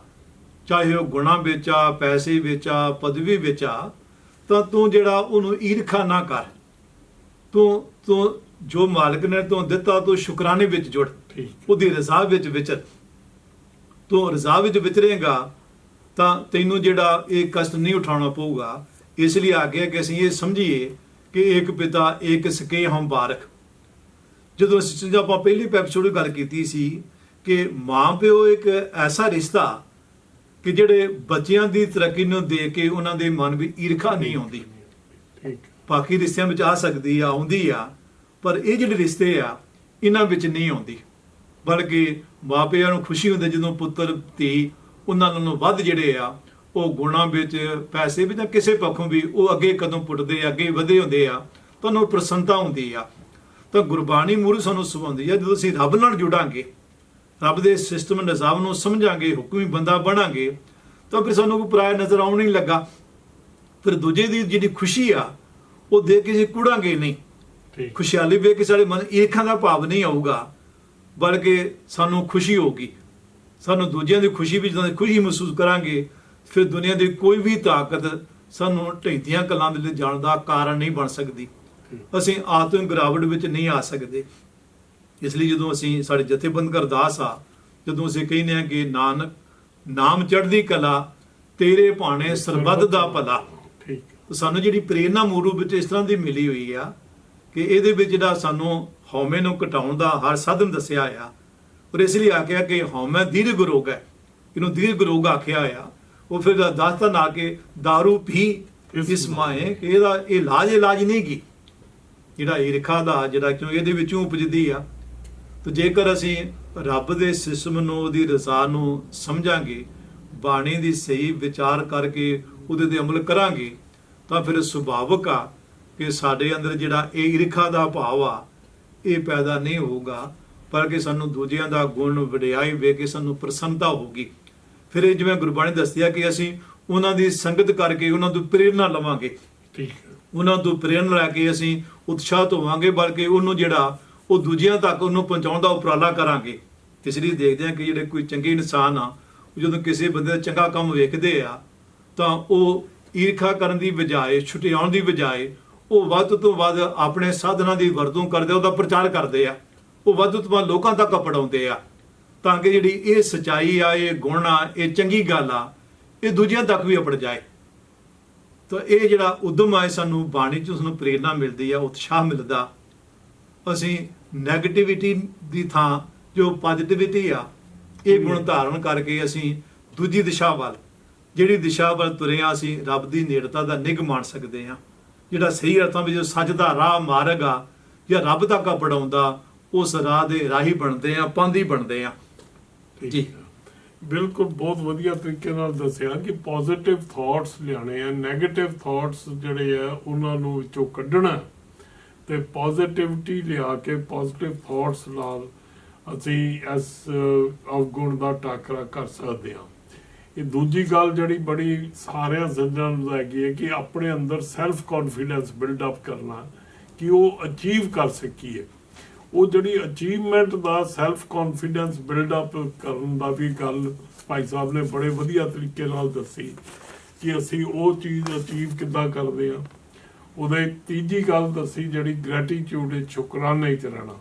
ਚਾਹੇ ਉਹ ਗੁਣਾ ਵਿੱਚ ਆ ਪੈਸੇ ਵਿੱਚ ਆ ਪਦਵੀ ਵਿੱਚ ਆ ਤਾਂ ਤੂੰ ਜਿਹੜਾ ਉਹਨੂੰ ਈਰਖਾ ਨਾ ਕਰ। ਤੂੰ ਤੂੰ ਜੋ ਮਾਲਕ ਨੇ ਤੂੰ ਦਿੱਤਾ ਤੂੰ ਸ਼ੁਕਰਾਨੇ ਵਿੱਚ ਜੁੜ। ਉਹਦੀ ਰਜ਼ਾ ਵਿੱਚ ਵਿਚਰ। ਤੂੰ ਰਜ਼ਾ ਵਿੱਚ ਵਿਚਰੇਗਾ ਤਾਂ ਤੈਨੂੰ ਜਿਹੜਾ ਇਹ ਕਸ਼ਟ ਨਹੀਂ ਉਠਾਉਣਾ ਪਊਗਾ। ਇਸ ਲਈ ਆ ਗਿਆ ਕਿ ਅਸੀਂ ਇਹ ਸਮਝੀਏ ਕਿ ਇੱਕ ਪਿਤਾ ਇੱਕ ਸਕੇ ਹਮ ਬਾਰਕ। ਜਦੋਂ ਅਸੀਂ ਜਦੋਂ ਆਪਾਂ ਪਹਿਲੀ ਐਪੀਸੋਡ ਗੱਲ ਕੀਤੀ ਸੀ ਕਿ ਮਾਂ ਪਿਓ ਇੱਕ ਐਸਾ ਰਿਸ਼ਤਾ ਕਿ ਜਿਹੜੇ ਬੱਚਿਆਂ ਦੀ ਤਰੱਕੀ ਨੂੰ ਦੇਖ ਕੇ ਉਹਨਾਂ ਦੇ ਮਨ ਵਿੱਚ ਈਰਖਾ ਨਹੀਂ ਆਉਂਦੀ। ਠੀਕ। ਬਾਕੀ ਰਿਸ਼ਤਿਆਂ ਵਿੱਚ ਆ ਸਕਦੀ ਆ ਆਉਂਦੀ ਆ ਪਰ ਇਹ ਜਿਹੜੇ ਰਿਸ਼ਤੇ ਆ ਇਹਨਾਂ ਵਿੱਚ ਨਹੀਂ ਆਉਂਦੀ। ਬਲਕਿ ਮਾਪਿਆਂ ਨੂੰ ਖੁਸ਼ੀ ਹੁੰਦੀ ਜਦੋਂ ਪੁੱਤਰ ਧੀ ਉਹਨਾਂ ਨਾਲੋਂ ਵੱਧ ਜਿਹੜੇ ਆ ਉਹ ਗੁਣਾਂ ਵਿੱਚ ਪੈਸੇ ਵਿੱਚ ਜਾਂ ਕਿਸੇ ਪੱਖੋਂ ਵੀ ਉਹ ਅੱਗੇ ਕਦਮ ਪੁੱਟਦੇ ਆ, ਅੱਗੇ ਵਧੇ ਹੁੰਦੇ ਆ ਤੁਹਾਨੂੰ ਪ੍ਰਸੰਨਤਾ ਹੁੰਦੀ ਆ। ਤਾਂ ਗੁਰਬਾਣੀ ਮੂਰੇ ਸਾਨੂੰ ਸੁਭਾਉਂਦੀ ਆ ਜਦੋਂ ਅਸੀਂ ਰੱਬ ਨਾਲ ਜੁੜਾਂਗੇ ਰੱਬ ਦੇ ਸਿਸਟਮ ਨਿਜ਼ਾਮ ਨੂੰ ਸਮਝਾਂਗੇ ਹੁਕਮੀ ਬੰਦਾ ਬਣਾਂਗੇ ਤਾਂ ਫਿਰ ਸਾਨੂੰ ਕੋਈ ਪਰਾਇਆ ਨਜ਼ਰ ਆਉਣ ਨਹੀਂ ਲੱਗਾ। ਫਿਰ ਦੂਜੇ ਦੀ ਜਿਹੜੀ ਖੁਸ਼ੀ ਆ ਉਹ ਦੇਖ ਕੇ ਅਸੀਂ ਕੁੜਾਂਗੇ ਨਹੀਂ। ਠੀਕ। ਖੁਸ਼ਹਾਲੀ ਵੇਖ ਕੇ ਸਾਡੇ ਮਨ ਈਰਖਾ ਦਾ ਭਾਵ ਨਹੀਂ ਆਊਗਾ ਬਲਕਿ ਸਾਨੂੰ ਖੁਸ਼ੀ ਹੋਊਗੀ। ਸਾਨੂੰ ਦੂਜਿਆਂ ਦੀ ਖੁਸ਼ੀ ਵਿੱਚ ਜਦੋਂ ਖੁਸ਼ੀ ਮਹਿਸੂਸ ਕਰਾਂਗੇ ਫਿਰ ਦੁਨੀਆ ਦੀ ਕੋਈ ਵੀ ਤਾਕਤ ਸਾਨੂੰ ਢੈਂਦੀਆਂ ਕਲਾਂ ਦੇ ਲਈ ਜਾਣ ਦਾ ਕਾਰਨ ਨਹੀਂ ਬਣ ਸਕਦੀ। ਅਸੀਂ ਆਤਮਿਕ ਗਿਰਾਵਟ ਵਿੱਚ ਨਹੀਂ ਆ ਸਕਦੇ। ਇਸ ਲਈ ਜਦੋਂ ਅਸੀਂ ਸਾਡੇ ਜਥੇਬੰਦ ਅਰਦਾਸ ਆ ਜਦੋਂ ਅਸੀਂ ਕਹਿੰਦੇ ਹਾਂ ਕਿ ਨਾਨਕ ਨਾਮ ਚੜ੍ਹਦੀ ਕਲਾ ਤੇਰੇ ਭਾਣੇ ਸਰਬੱਤ ਦਾ ਭਲਾ। ਠੀਕ। ਸਾਨੂੰ ਜਿਹੜੀ ਪ੍ਰੇਰਨਾ ਮੂਲ ਰੂਪ ਵਿੱਚ ਇਸ ਤਰ੍ਹਾਂ ਦੀ ਮਿਲੀ ਹੋਈ ਆ ਕਿ ਇਹਦੇ ਵਿੱਚ ਜਿਹੜਾ ਸਾਨੂੰ ਹਉਮੈ ਨੂੰ ਘਟਾਉਣ ਦਾ ਹਰ ਸਾਧਨ ਦੱਸਿਆ ਆ ਔਰ ਇਸ ਲਈ ਆਖਿਆ ਕਿ ਹਉਮੈ ਦੀਰਘ ਰੋਗ ਹੈ। ਇਹਨੂੰ ਦੀਰਘ ਰੋਗ ਆਖਿਆ ਆ ਉਹ ਫਿਰ ਦਾਸਤਾ ਨਾ ਕਿ दारू ਪੀ ਇਸ ਮਾਏ ਕਿ ਇਹਦਾ ਇਹ ਇਲਾਜ ਇਲਾਜ ਨਹੀਂ ਕੀ। ਜਿਹੜਾ ਈਰਖਾ ਦਾ ਜਿਹੜਾ ਕਿਉਂ ਇਹਦੇ ਵਿੱਚੋਂ ਉਪਜਦੀ ਆ। ਤਾਂ ਜੇਕਰ ਅਸੀਂ ਰੱਬ ਦੇ ਸਿਸਟਮ ਨੂੰ ਉਹਦੀ ਰਜ਼ਾ ਨੂੰ ਸਮਝਾਂਗੇ ਬਾਣੀ ਦੀ ਸਹੀ ਵਿਚਾਰ ਕਰਕੇ ਉਹਦੇ ਤੇ ਅਮਲ ਕਰਾਂਗੇ ਤਾਂ ਫਿਰ ਸੁਭਾਵਕ ਆ ਕਿ ਸਾਡੇ ਅੰਦਰ ਜਿਹੜਾ ਇਹ ਈਰਖਾ ਦਾ ਭਾਵ ਆ ਇਹ ਪੈਦਾ ਨਹੀਂ ਹੋਊਗਾ ਪਰ ਕਿ ਸਾਨੂੰ ਦੂਜਿਆਂ ਦਾ ਗੁਣ ਵਡਿਆਈ ਵੇਖ ਕੇ ਸਾਨੂੰ ਪ੍ਰਸੰਨਤਾ ਹੋਊਗੀ। ਫਿਰ ਇਹ ਜਿਵੇਂ ਗੁਰਬਾਣੀ ਦੱਸਦੀ ਆ ਕਿ ਅਸੀਂ ਉਹਨਾਂ ਦੀ ਸੰਗਤ ਕਰਕੇ ਉਹਨਾਂ ਤੋਂ ਪ੍ਰੇਰਨਾ ਲਵਾਂਗੇ। ਠੀਕ ਉਹਨਾਂ ਤੋਂ ਪ੍ਰੇਰਨਾ ਲੈ ਕੇ ਅਸੀਂ ਉਤਸ਼ਾਹਤ ਹੋਵਾਂਗੇ ਬਲਕਿ ਉਹਨੂੰ ਜਿਹੜਾ ਉਹ ਦੂਜਿਆਂ ਤੱਕ ਉਹਨੂੰ ਪਹੁੰਚਾਉਣ ਦਾ ਉਪਰਾਲਾ ਕਰਾਂਗੇ। ਇਸ ਲਈ ਦੇਖਦੇ ਹਾਂ ਕਿ ਜਿਹੜੇ ਕੋਈ ਚੰਗੇ ਇਨਸਾਨ ਆ ਜਦੋਂ ਕਿਸੇ ਬੰਦੇ ਦਾ ਚੰਗਾ ਕੰਮ ਵੇਖਦੇ ਆ, ਤਾਂ ਉਹ ਈਰਖਾ ਕਰਨ ਦੀ ਬਜਾਏ, ਛੁਟਿਆਉਣ ਦੀ ਬਜਾਏ, ਉਹ ਵੱਧ ਤੋਂ ਵੱਧ ਆਪਣੇ ਸਾਧਨਾਂ ਦੀ ਵਰਤੋਂ ਕਰਦੇ ਉਹਦਾ ਪ੍ਰਚਾਰ ਕਰਦੇ ਆ। ਉਹ ਵੱਧ ਤੋਂ ਵੱਧ ਲੋਕਾਂ ਤੱਕ ਪੜਾਉਂਦੇ ਆ। ਤਾਂ ਕਿ ਜਿਹੜੀ ਇਹ ਸਚਾਈ ਆ, ਇਹ ਗੁਣ ਆ, ਇਹ ਚੰਗੀ ਗੱਲ ਆ, ਇਹ ਦੂਜਿਆਂ ਤੱਕ ਵੀ ਅਪੜ ਜਾਏ। ਤਾਂ ਇਹ ਜਿਹੜਾ ਉਦਮ ਹੈ ਸਾਨੂੰ ਬਾਣੀ ਚ ਸਾਨੂੰ ਪ੍ਰੇਰਣਾ ਮਿਲਦੀ ਆ, ਉਤਸ਼ਾਹ ਮਿਲਦਾ। ਅਸੀਂ 네ਗੇਟਿਵਿਟੀ ਦੀ ਥਾਂ ਜੋ ਪੋਜ਼ਿਟਿਵਿਟੀ ਆ ਇਹ ਗੁਣ ਧਾਰਨ ਕਰਕੇ ਅਸੀਂ ਦੂਜੀ ਦਿਸ਼ਾ ਵੱਲ ਜਿਹੜੀ ਦਿਸ਼ਾ ਵੱਲ ਤੁਰੇ ਆ ਅਸੀਂ ਰੱਬ ਦੀ ਨੇੜਤਾ ਦਾ ਨਿਗ ਮਾਣ ਸਕਦੇ ਆ ਜਿਹੜਾ ਸਹੀ ਅਰਥਾਂ ਵਿੱਚ ਸੱਚ ਦਾ ਰਾਹ ਮਾਰਗ ਆ ਜਾਂ ਰੱਬ ਤੱਕ ਪੜਾਉਂਦਾ ਉਸ ਰਾਹ ਦੇ ਰਾਹੀ ਬਣਦੇ ਆ ਪਾਂਦੀ ਬਣਦੇ ਆ ਜੀ। ਬਿਲਕੁਲ ਬਹੁਤ ਵਧੀਆ ਤਰੀਕੇ ਨਾਲ ਦੱਸਿਆ ਕਿ ਪੋਜ਼ਿਟਿਵ ਥਾਟਸ ਲਿਆਣੇ ਆ 네ਗੇਟਿਵ ਥਾਟਸ ਜਿਹੜੇ ਆ ਉਹਨਾਂ ਨੂੰ ਵਿੱਚੋਂ ਕੱਢਣਾ। ਤੇ ਪੋਜ਼ਿਟਿਵਿਟੀ ਲਿਆ ਕੇ ਪੋਜ਼ਿਟਿਵ ਥਾਟਸ ਨਾਲ ਅਸੀਂ ਇਸ ਅਵਗੁਣ ਦਾ ਟਾਕਰਾ ਕਰ ਸਕਦੇ ਹਾਂ। ਇਹ ਦੂਜੀ ਗੱਲ ਜਿਹੜੀ ਬੜੀ ਸਾਰਿਆਂ ਸੱਜਣਾਂ ਨੂੰ ਹੈਗੀ ਹੈ ਕਿ ਆਪਣੇ ਅੰਦਰ ਸੈਲਫ ਕੌਨਫੀਡੈਂਸ ਬਿਲਡ ਅਪ ਕਰਨਾ, ਕਿ ਉਹ ਅਚੀਵ ਕਰ ਸਕੀਏ। ਉਹ ਜਿਹੜੀ ਅਚੀਵਮੈਂਟ ਦਾ ਸੈਲਫ ਕੌਨਫੀਡੈਂਸ ਬਿਲਡ ਅਪ ਕਰਨ ਦਾ ਵੀ ਗੱਲ ਭਾਈ ਸਾਹਿਬ ਨੇ ਬੜੇ ਵਧੀਆ ਤਰੀਕੇ ਨਾਲ ਦੱਸੀ ਕਿ ਅਸੀਂ ਉਹ ਚੀਜ਼ ਅਚੀਵ ਕਿੱਦਾਂ ਕਰਦੇ ਆ ਉਹਦੇ ਤੀਜੀ ਗੱਲ ਦੱਸੀ ਜਿਹੜੀ ਗ੍ਰੈਟੀਟਿਊਡ ਹੈ ਸ਼ੁਕਰਾਨਾ ਚ ਰਹਿਣਾ।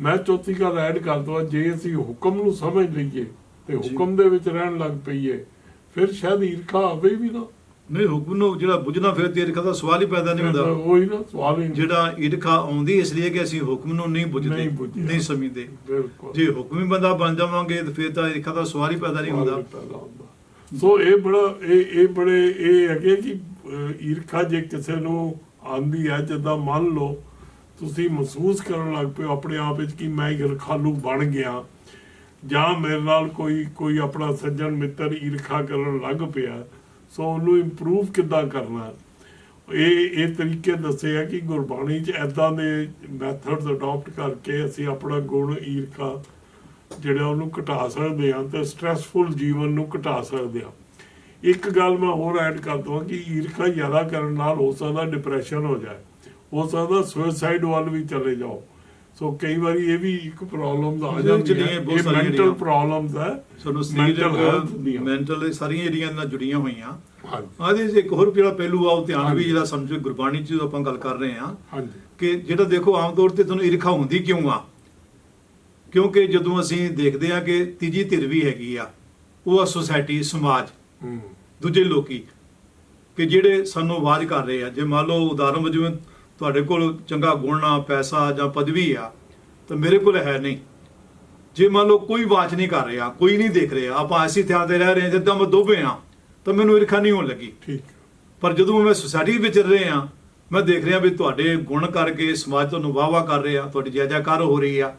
ਮੈਂ ਚੌਥੀ ਗੱਲ ਐਡ ਕਰ ਦਵਾਂ ਜੇ ਅਸੀਂ ਹੁਕਮ ਨੂੰ ਸਮਝ ਲਈਏ ਤੇ। ਹੁਕਮ ਦੇ ਵਿੱਚ ਰਹਿਣ ਲੱਗ ਪਈਏ ਫਿਰ ਸ਼ਾਇਦ ਈਰਖਾ ਆਵੇ ਵੀ ਨਾ। ਨਹੀਂ ਹੁਕਮ ਨੂੰ ਜਿਹੜਾ ਬੁੱਝਣਾ ਫਿਰ ਤੇ ਈਰਖਾ ਦਾ ਸਵਾਲ ਹੀ ਪੈਦਾ ਨਹੀਂ ਹੁੰਦਾ। ਉਹੀ ਨਾ ਸਵਾਲ ਹੀ। ਜਿਹੜਾ ਈਰਖਾ ਆਉਂਦੀ ਇਸ ਲਈ ਕਿ ਅਸੀਂ ਹੁਕਮ ਨੂੰ ਨਹੀਂ ਬੁੱਝਦੇ ਨਹੀਂ ਸਮਝਦੇ। ਬਿਲਕੁਲ। ਜੇ ਹੁਕਮੀ ਬੰਦਾ ਬਣ ਜਾਵਾਂਗੇ ਤੇ ਫਿਰ ਤਾਂ ਈਰਖਾ ਦਾ ਸਵਾਲ ਹੀ ਪੈਦਾ ਨਹੀਂ ਹੁੰਦਾ। ਸੋ ਇਹ ਬੜਾ ਇਹ ਇਹ ਬੜੇ ਇਹ ਹੈਗੇ ਕਿ ਈਰਖਾ ਜੇ ਕਿਸੇ ਨੂੰ ਆਂਦੀ ਹੈ, ਜਿੱਦਾਂ ਮੰਨ ਲਓ ਤੁਸੀਂ ਮਹਿਸੂਸ ਕਰਨ ਲੱਗ ਪਏ ਆਪਣੇ ਆਪ ਵਿੱਚ ਕਿ ਮੈਂ ਈਰਖਾਲੂ ਬਣ ਗਿਆ। ਜਾਂ ਮੇਰੇ ਨਾਲ ਕੋਈ ਕੋਈ ਆਪਣਾ ਸੱਜਣ ਮਿੱਤਰ ਈਰਖਾ ਕਰਨ ਲੱਗ ਪਿਆ, ਸੋ ਉਹਨੂੰ ਇੰਪਰੂਵ ਕਿੱਦਾਂ ਕਰਨਾ? ਇਹ ਇਹ ਤਰੀਕੇ ਦੱਸੇ ਆ ਕਿ ਗੁਰਬਾਣੀ 'ਚ ਐਦਾਂ ਦੇ ਮੈਥਡਸ ਅਡਾਪਟ ਕਰਕੇ ਅਸੀਂ ਆਪਣਾ ਗੁਣ, ਈਰਖਾ ਜਿਹੜਾ ਉਹਨੂੰ ਘਟਾ ਸਕਦੇ ਹਾਂ ਤੇ ਸਟ੍ਰੈਸਫੁਲ ਜੀਵਨ ਨੂੰ ਘਟਾ ਸਕਦੇ ਹਾਂ। ਇੱਕ ਗੱਲ ਮੈਂ ਹੋਰ ਐਡ ਕਰ ਦਵਾਂ ਕਿ ਈਰਖਾ ਜ਼ਿਆਦਾ ਕਰਨ ਨਾਲ ਹੋ ਸਕਦਾ ਡਿਪਰੈਸ਼ਨ ਹੋ ਜਾਏ। ਹੋ ਸਕਦਾ ਸੁਸਾਈਡ ਵੱਲ ਵੀ ਚਲੇ ਜਾਓ। ਸੋ ਕਈ ਵਾਰੀ ਇਹ ਵੀ ਇੱਕ ਪ੍ਰੋਬਲਮ ਆ ਜਾਂਦੀ ਹੈ ਇਹ ਮੈਂਟਲ ਪ੍ਰੋਬਲਮਸ ਹੈ ਸਾਨੂੰ ਦੀਆਂ। ਮੈਂਟਲ ਸਾਰੀਆਂ ਜਿਹੜੀਆਂ ਨਾਲ ਜੁੜੀਆਂ ਹੋਈਆਂ। ਆਦੇ ਇੱਕ ਹੋਰ ਜਿਹੜਾ ਪਹਿਲੂ ਆ ਉਹ ਧਿਆਨ ਵੀ। ਜਿਹੜਾ ਸਮਝੋ ਗੁਰਬਾਣੀ ਚ ਆਪਾਂ ਗੱਲ ਕਰ ਰਹੇ ਹਾਂ ਹਾਂਜੀ। ਕਿ ਜਿਹੜਾ ਦੇਖੋ ਆਮ ਤੌਰ ਤੇ ਤੁਹਾਨੂੰ ਈਰਖਾ ਹੁੰਦੀ ਕਿਉਂ ਆ? ਕਿਉਂਕਿ ਜਦੋਂ ਅਸੀਂ ਦੇਖਦੇ ਆ ਕਿ ਤੀਜੀ ਧਿਰ ਵੀ ਹੈਗੀ ਆ ਉਹ ਆ ਸੋਸਾਇਟੀ ਸਮਾਜ। ਦੂਜੇ ਲੋਕੀ ਕਿ ਜਿਹੜੇ ਸਾਨੂੰ ਆਵਾਜ਼ ਕਰ ਰਹੇ ਆ। ਜੇ ਮੰਨ ਲਓ ਉਦਾਹਰਨ ਵਜੋਂ ਤੁਹਾਡੇ ਕੋਲ ਚੰਗਾ ਗੁਣ ਆ ਪੈਸਾ ਜਾਂ ਪਦਵੀ ਆ ਤਾਂ ਮੇਰੇ ਕੋਲ ਹੈ ਨਹੀਂ। ਜੇ ਮੰਨ ਲਓ ਕੋਈ ਆਵਾਜ਼ ਨਹੀਂ ਕਰ ਰਿਹਾ ਕੋਈ ਨਹੀਂ ਦੇਖ ਰਿਹਾ ਆਪਾਂ ਐਸੀ ਥਾਂ ਤੇ ਰਹਿ ਰਹੇ ਹਾਂ ਜਿੱਦਾਂ ਮੈਂ ਦੋਬੇ ਆ ਤਾਂ ਮੈਨੂੰ ਈਰਖਾ ਨਹੀਂ ਹੋਣ ਲੱਗੀ। ਠੀਕ। ਪਰ ਜਦੋਂ ਮੈਂ ਸੁਸਾਇਟੀ ਵਿੱਚ ਰਹੇ ਆ ਮੈਂ ਦੇਖ ਰਿਹਾ ਵੀ ਤੁਹਾਡੇ ਗੁਣ ਕਰਕੇ ਸਮਾਜ ਤੁਹਾਨੂੰ ਵਾਹ-ਵਾਹ ਕਰ ਰਿਹਾ ਤੁਹਾਡੀ ਜੈ ਜੈਕਾਰ ਹੋ ਰਹੀ ਆ।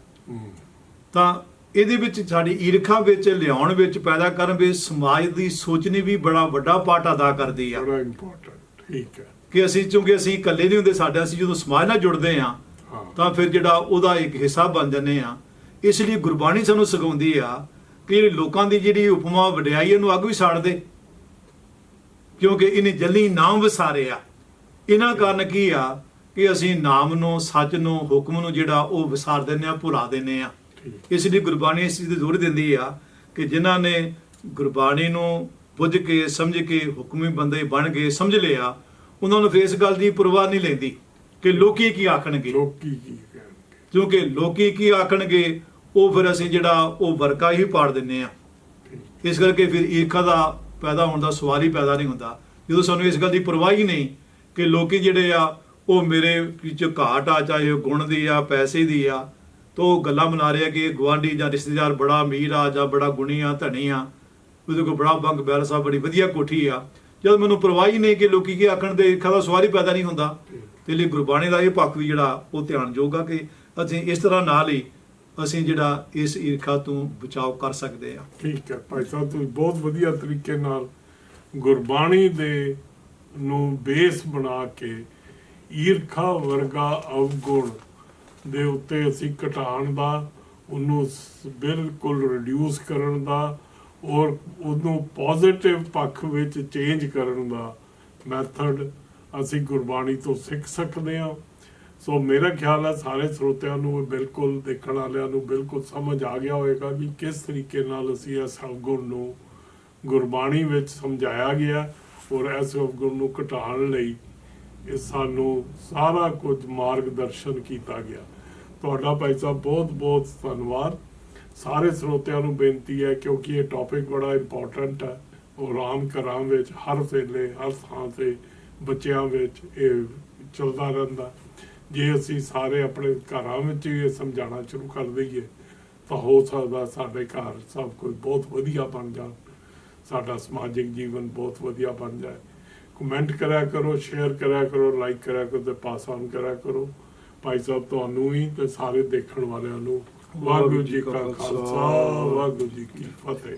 ਤਾਂ ਇਹਦੇ ਵਿੱਚ ਸਾਡੀ ਈਰਖਾ ਵਿੱਚ ਲਿਆਉਣ ਵਿੱਚ ਪੈਦਾ ਕਰਨ ਵਿੱਚ ਸਮਾਜ ਦੀ ਸੋਚਣੀ ਵੀ ਬੜਾ ਵੱਡਾ ਪਾਰਟ ਅਦਾ ਕਰਦੀ ਆ। ਬੜਾ ਇੰਪੋਰਟੈਂਟ ਠੀਕ ਹੈ। ਕਿ ਅਸੀਂ ਕਿਉਂਕਿ ਅਸੀਂ ਇਕੱਲੇ ਨਹੀਂ ਹੁੰਦੇ ਸਾਡੇ ਅਸੀਂ ਜਦੋਂ ਸਮਾਜ ਨਾਲ ਜੁੜਦੇ ਆ ਤਾਂ ਫਿਰ ਜਿਹੜਾ ਉਹਦਾ ਇੱਕ ਹਿੱਸਾ ਬਣ ਜਾਂਦੇ ਆ। ਇਸ ਲਈ ਗੁਰਬਾਣੀ ਸਾਨੂੰ ਸਿਖਾਉਂਦੀ ਆ ਕਿ ਜਿਹੜੀ ਲੋਕਾਂ ਦੀ ਜਿਹੜੀ ਉਪਮਾ ਵਡਿਆਈ ਇਹਨੂੰ ਅੱਗ ਵੀ ਸਾੜ ਦੇ। ਕਿਉਂਕਿ ਇਹਨੇ ਜਲੀ ਨਾਮ ਵਿਸਾਰੇ ਆ ਇਹਨਾਂ ਕਾਰਨ ਕੀ ਆ ਕਿ ਅਸੀਂ ਨਾਮ ਨੂੰ ਸੱਚ ਨੂੰ ਹੁਕਮ ਨੂੰ ਜਿਹੜਾ ਉਹ ਵਿਸਾਰ ਦਿੰਦੇ ਆ ਭੁਲਾ ਦਿੰਦੇ ਆ। ਇਸ ਲਈ ਗੁਰਬਾਣੀ ਇਸ ਚੀਜ਼ ਦੀ ਜ਼ੋਰ ਦਿੰਦੀ ਆ ਕਿ ਜਿਨ੍ਹਾਂ ਨੇ ਗੁਰਬਾਣੀ ਨੂੰ ਬੁੱਝ ਕੇ ਸਮਝ ਕੇ ਹੁਕਮੀ ਬੰਦੇ ਬਣ ਗਏ ਸਮਝ ਲਿਆ ਉਹਨਾਂ ਨੂੰ ਫਿਰ ਇਸ ਗੱਲ ਦੀ ਪਰਵਾਹ ਨਹੀਂ ਲੈਂਦੀ ਕਿ ਲੋਕੀ ਕੀ ਆਖਣਗੇ। ਲੋਕੀ ਕੀ ਕਹਿਣਗੇ? ਕਿਉਂਕਿ ਲੋਕੀ ਕੀ ਆਖਣਗੇ ਉਹ ਫਿਰ ਅਸੀਂ ਜਿਹੜਾ ਉਹ ਵਰਕਾ ਹੀ ਪਾੜ ਦਿੰਨੇ ਆ। ਇਸ ਕਰਕੇ ਫਿਰ ਈਰਖਾ ਦਾ ਪੈਦਾ ਹੋਣ ਦਾ ਸਵਾਲ ਹੀ ਪੈਦਾ ਨਹੀਂ ਹੁੰਦਾ। ਜਦੋਂ ਸਾਨੂੰ ਇਸ ਗੱਲ ਦੀ ਪਰਵਾਹ ਹੀ ਨਹੀਂ ਕਿ ਲੋਕੀ ਜਿਹੜੇ ਆ ਉਹ ਮੇਰੇ ਵਿੱਚ ਘਾਟ ਆ ਚਾਹੇ ਉਹ ਗੁਣ ਦੀ ਆ ਪੈਸੇ ਦੀ ਆ ਤਾਂ ਗੱਲਾਂ ਮਨਾ ਰਹੇ ਕਿ ਗਵਾਂਢੀ ਜਾਂ ਰਿਸ਼ਤੇਦਾਰ ਬੜਾ ਅਮੀਰ ਆ ਜਾਂ ਬੜਾ ਗੁਣੀ ਆ ਧਨੀ ਆ। ਉਹਦੇ ਕੋਲ ਬੜਾ ਬੰਗ ਬੈਲ ਸਾਹਿਬ ਬੜੀ ਵਧੀਆ ਕੋਠੀ ਆ। ਜਦ ਮੈਨੂੰ ਪਰਵਾਹ ਹੀ ਨਹੀਂ ਕਿ ਲੋਕੀ ਕੀ ਆਖਣ ਦੇ ਈਰਖਾ ਦਾ ਸਵਾਲ ਹੀ ਪੈਦਾ ਨਹੀਂ ਹੁੰਦਾ। ਤੇ ਲਈ ਗੁਰਬਾਣੀ ਦਾ ਇਹ ਪੱਖ ਵੀ ਜਿਹੜਾ, ਉਹ ਧਿਆਨ ਜੋਗਾ ਕਿ ਅਸੀਂ ਇਸ ਤਰ੍ਹਾਂ ਨਾਲ ਹੀ ਅਸੀਂ ਜਿਹੜਾ ਇਸ ਈਰਖਾ ਤੋਂ ਬਚਾਓ ਕਰ ਸਕਦੇ ਆ। ਠੀਕ ਹੈ, ਭਾਈ ਸਾਹਿਬ, ਤੁਸੀਂ ਬਹੁਤ ਵਧੀਆ ਤਰੀਕੇ ਨਾਲ ਗੁਰਬਾਣੀ ਦੇ ਨੂੰ ਬੇਸ ਬਣਾ ਕੇ ਈਰਖਾ ਵਰਗਾ ਅਵਗੁਣ ਦੇ ਉੱਤੇ ਅਸੀਂ ਘਟਾਉਣ ਦਾ, ਉਹਨੂੰ ਬਿਲਕੁਲ ਰਿਡਿਊਸ ਕਰਨ ਦਾ ਔਰ ਉਹਨੂੰ ਪੋਜ਼ਿਟਿਵ ਪੱਖ ਵਿੱਚ ਚੇਂਜ ਕਰਨ ਦਾ ਮੈਥਡ ਅਸੀਂ ਗੁਰਬਾਣੀ ਤੋਂ ਸਿੱਖ ਸਕਦੇ ਹਾਂ। ਸੋ ਮੇਰਾ ਖਿਆਲ ਹੈ ਸਾਰੇ ਸਰੋਤਿਆਂ ਨੂੰ ਇਹ ਬਿਲਕੁਲ ਦੇਖਣ ਵਾਲਿਆਂ ਨੂੰ ਬਿਲਕੁਲ ਸਮਝ ਆ ਗਿਆ ਹੋਵੇਗਾ ਵੀ ਕਿਸ ਤਰੀਕੇ ਨਾਲ ਅਸੀਂ ਇਸ ਅਵਗੁਣ ਨੂੰ ਗੁਰਬਾਣੀ ਵਿੱਚ ਸਮਝਾਇਆ ਗਿਆ ਔਰ ਇਸ ਅਵਗੁਣ ਨੂੰ ਘਟਾਉਣ ਲਈ ਇਹ ਸਾਨੂੰ ਸਾਰਾ ਕੁਝ ਮਾਰਗਦਰਸ਼ਨ ਕੀਤਾ ਗਿਆ। ਤੁਹਾਡਾ ਭਾਈ ਸਾਹਿਬ ਬਹੁਤ ਬਹੁਤ ਧੰਨਵਾਦ। ਸਾਰੇ ਸਰੋਤਿਆਂ ਨੂੰ ਬੇਨਤੀ ਹੈ ਕਿਉਂਕਿ ਇਹ ਟੌਪਿਕ ਬੜਾ ਇੰਪੋਰਟੈਂਟ ਹੈ। ਉਹ ਆਮ ਘਰਾਂ ਵਿੱਚ, ਹਰ ਵੇਲੇ, ਹਰ ਥਾਂ ਤੇ ਬੱਚਿਆਂ ਵਿੱਚ ਇਹ ਚੱਲਦਾ ਰਹਿੰਦਾ। ਜੇ ਅਸੀਂ ਸਾਰੇ ਆਪਣੇ ਘਰਾਂ ਵਿੱਚ ਇਹ ਸਮਝਾਉਣਾ ਸ਼ੁਰੂ ਕਰ ਦਈਏ, ਤਾਂ ਹੋ ਸਕਦਾ ਸਾਡੇ ਘਰ ਸਭ ਕੁਝ ਬਹੁਤ ਵਧੀਆ ਬਣ ਜਾਣ। ਸਾਡਾ ਸਮਾਜਿਕ ਜੀਵਨ ਬਹੁਤ ਵਧੀਆ ਬਣ ਜਾਏ। ਕਮੈਂਟ ਕਰਿਆ ਕਰੋ ਸ਼ੇਅਰ ਕਰਿਆ ਕਰੋ ਲਾਈਕ ਕਰਿਆ ਕਰੋ ਤੇ ਪਾਸ ਆਨ ਕਰਿਆ ਕਰੋ। ਭਾਈ ਸਾਹਿਬ ਤੁਹਾਨੂੰ ਹੀ ਤੇ ਸਾਰੇ ਦੇਖਣ ਵਾਲਿਆਂ ਨੂੰ। ਵਾਹਿਗੁਰੂ ਜੀ ਕਾ ਖਾਲਸਾ ਵਾਹਿਗੁਰੂ ਜੀ ਕੀ ਫਤਿਹ।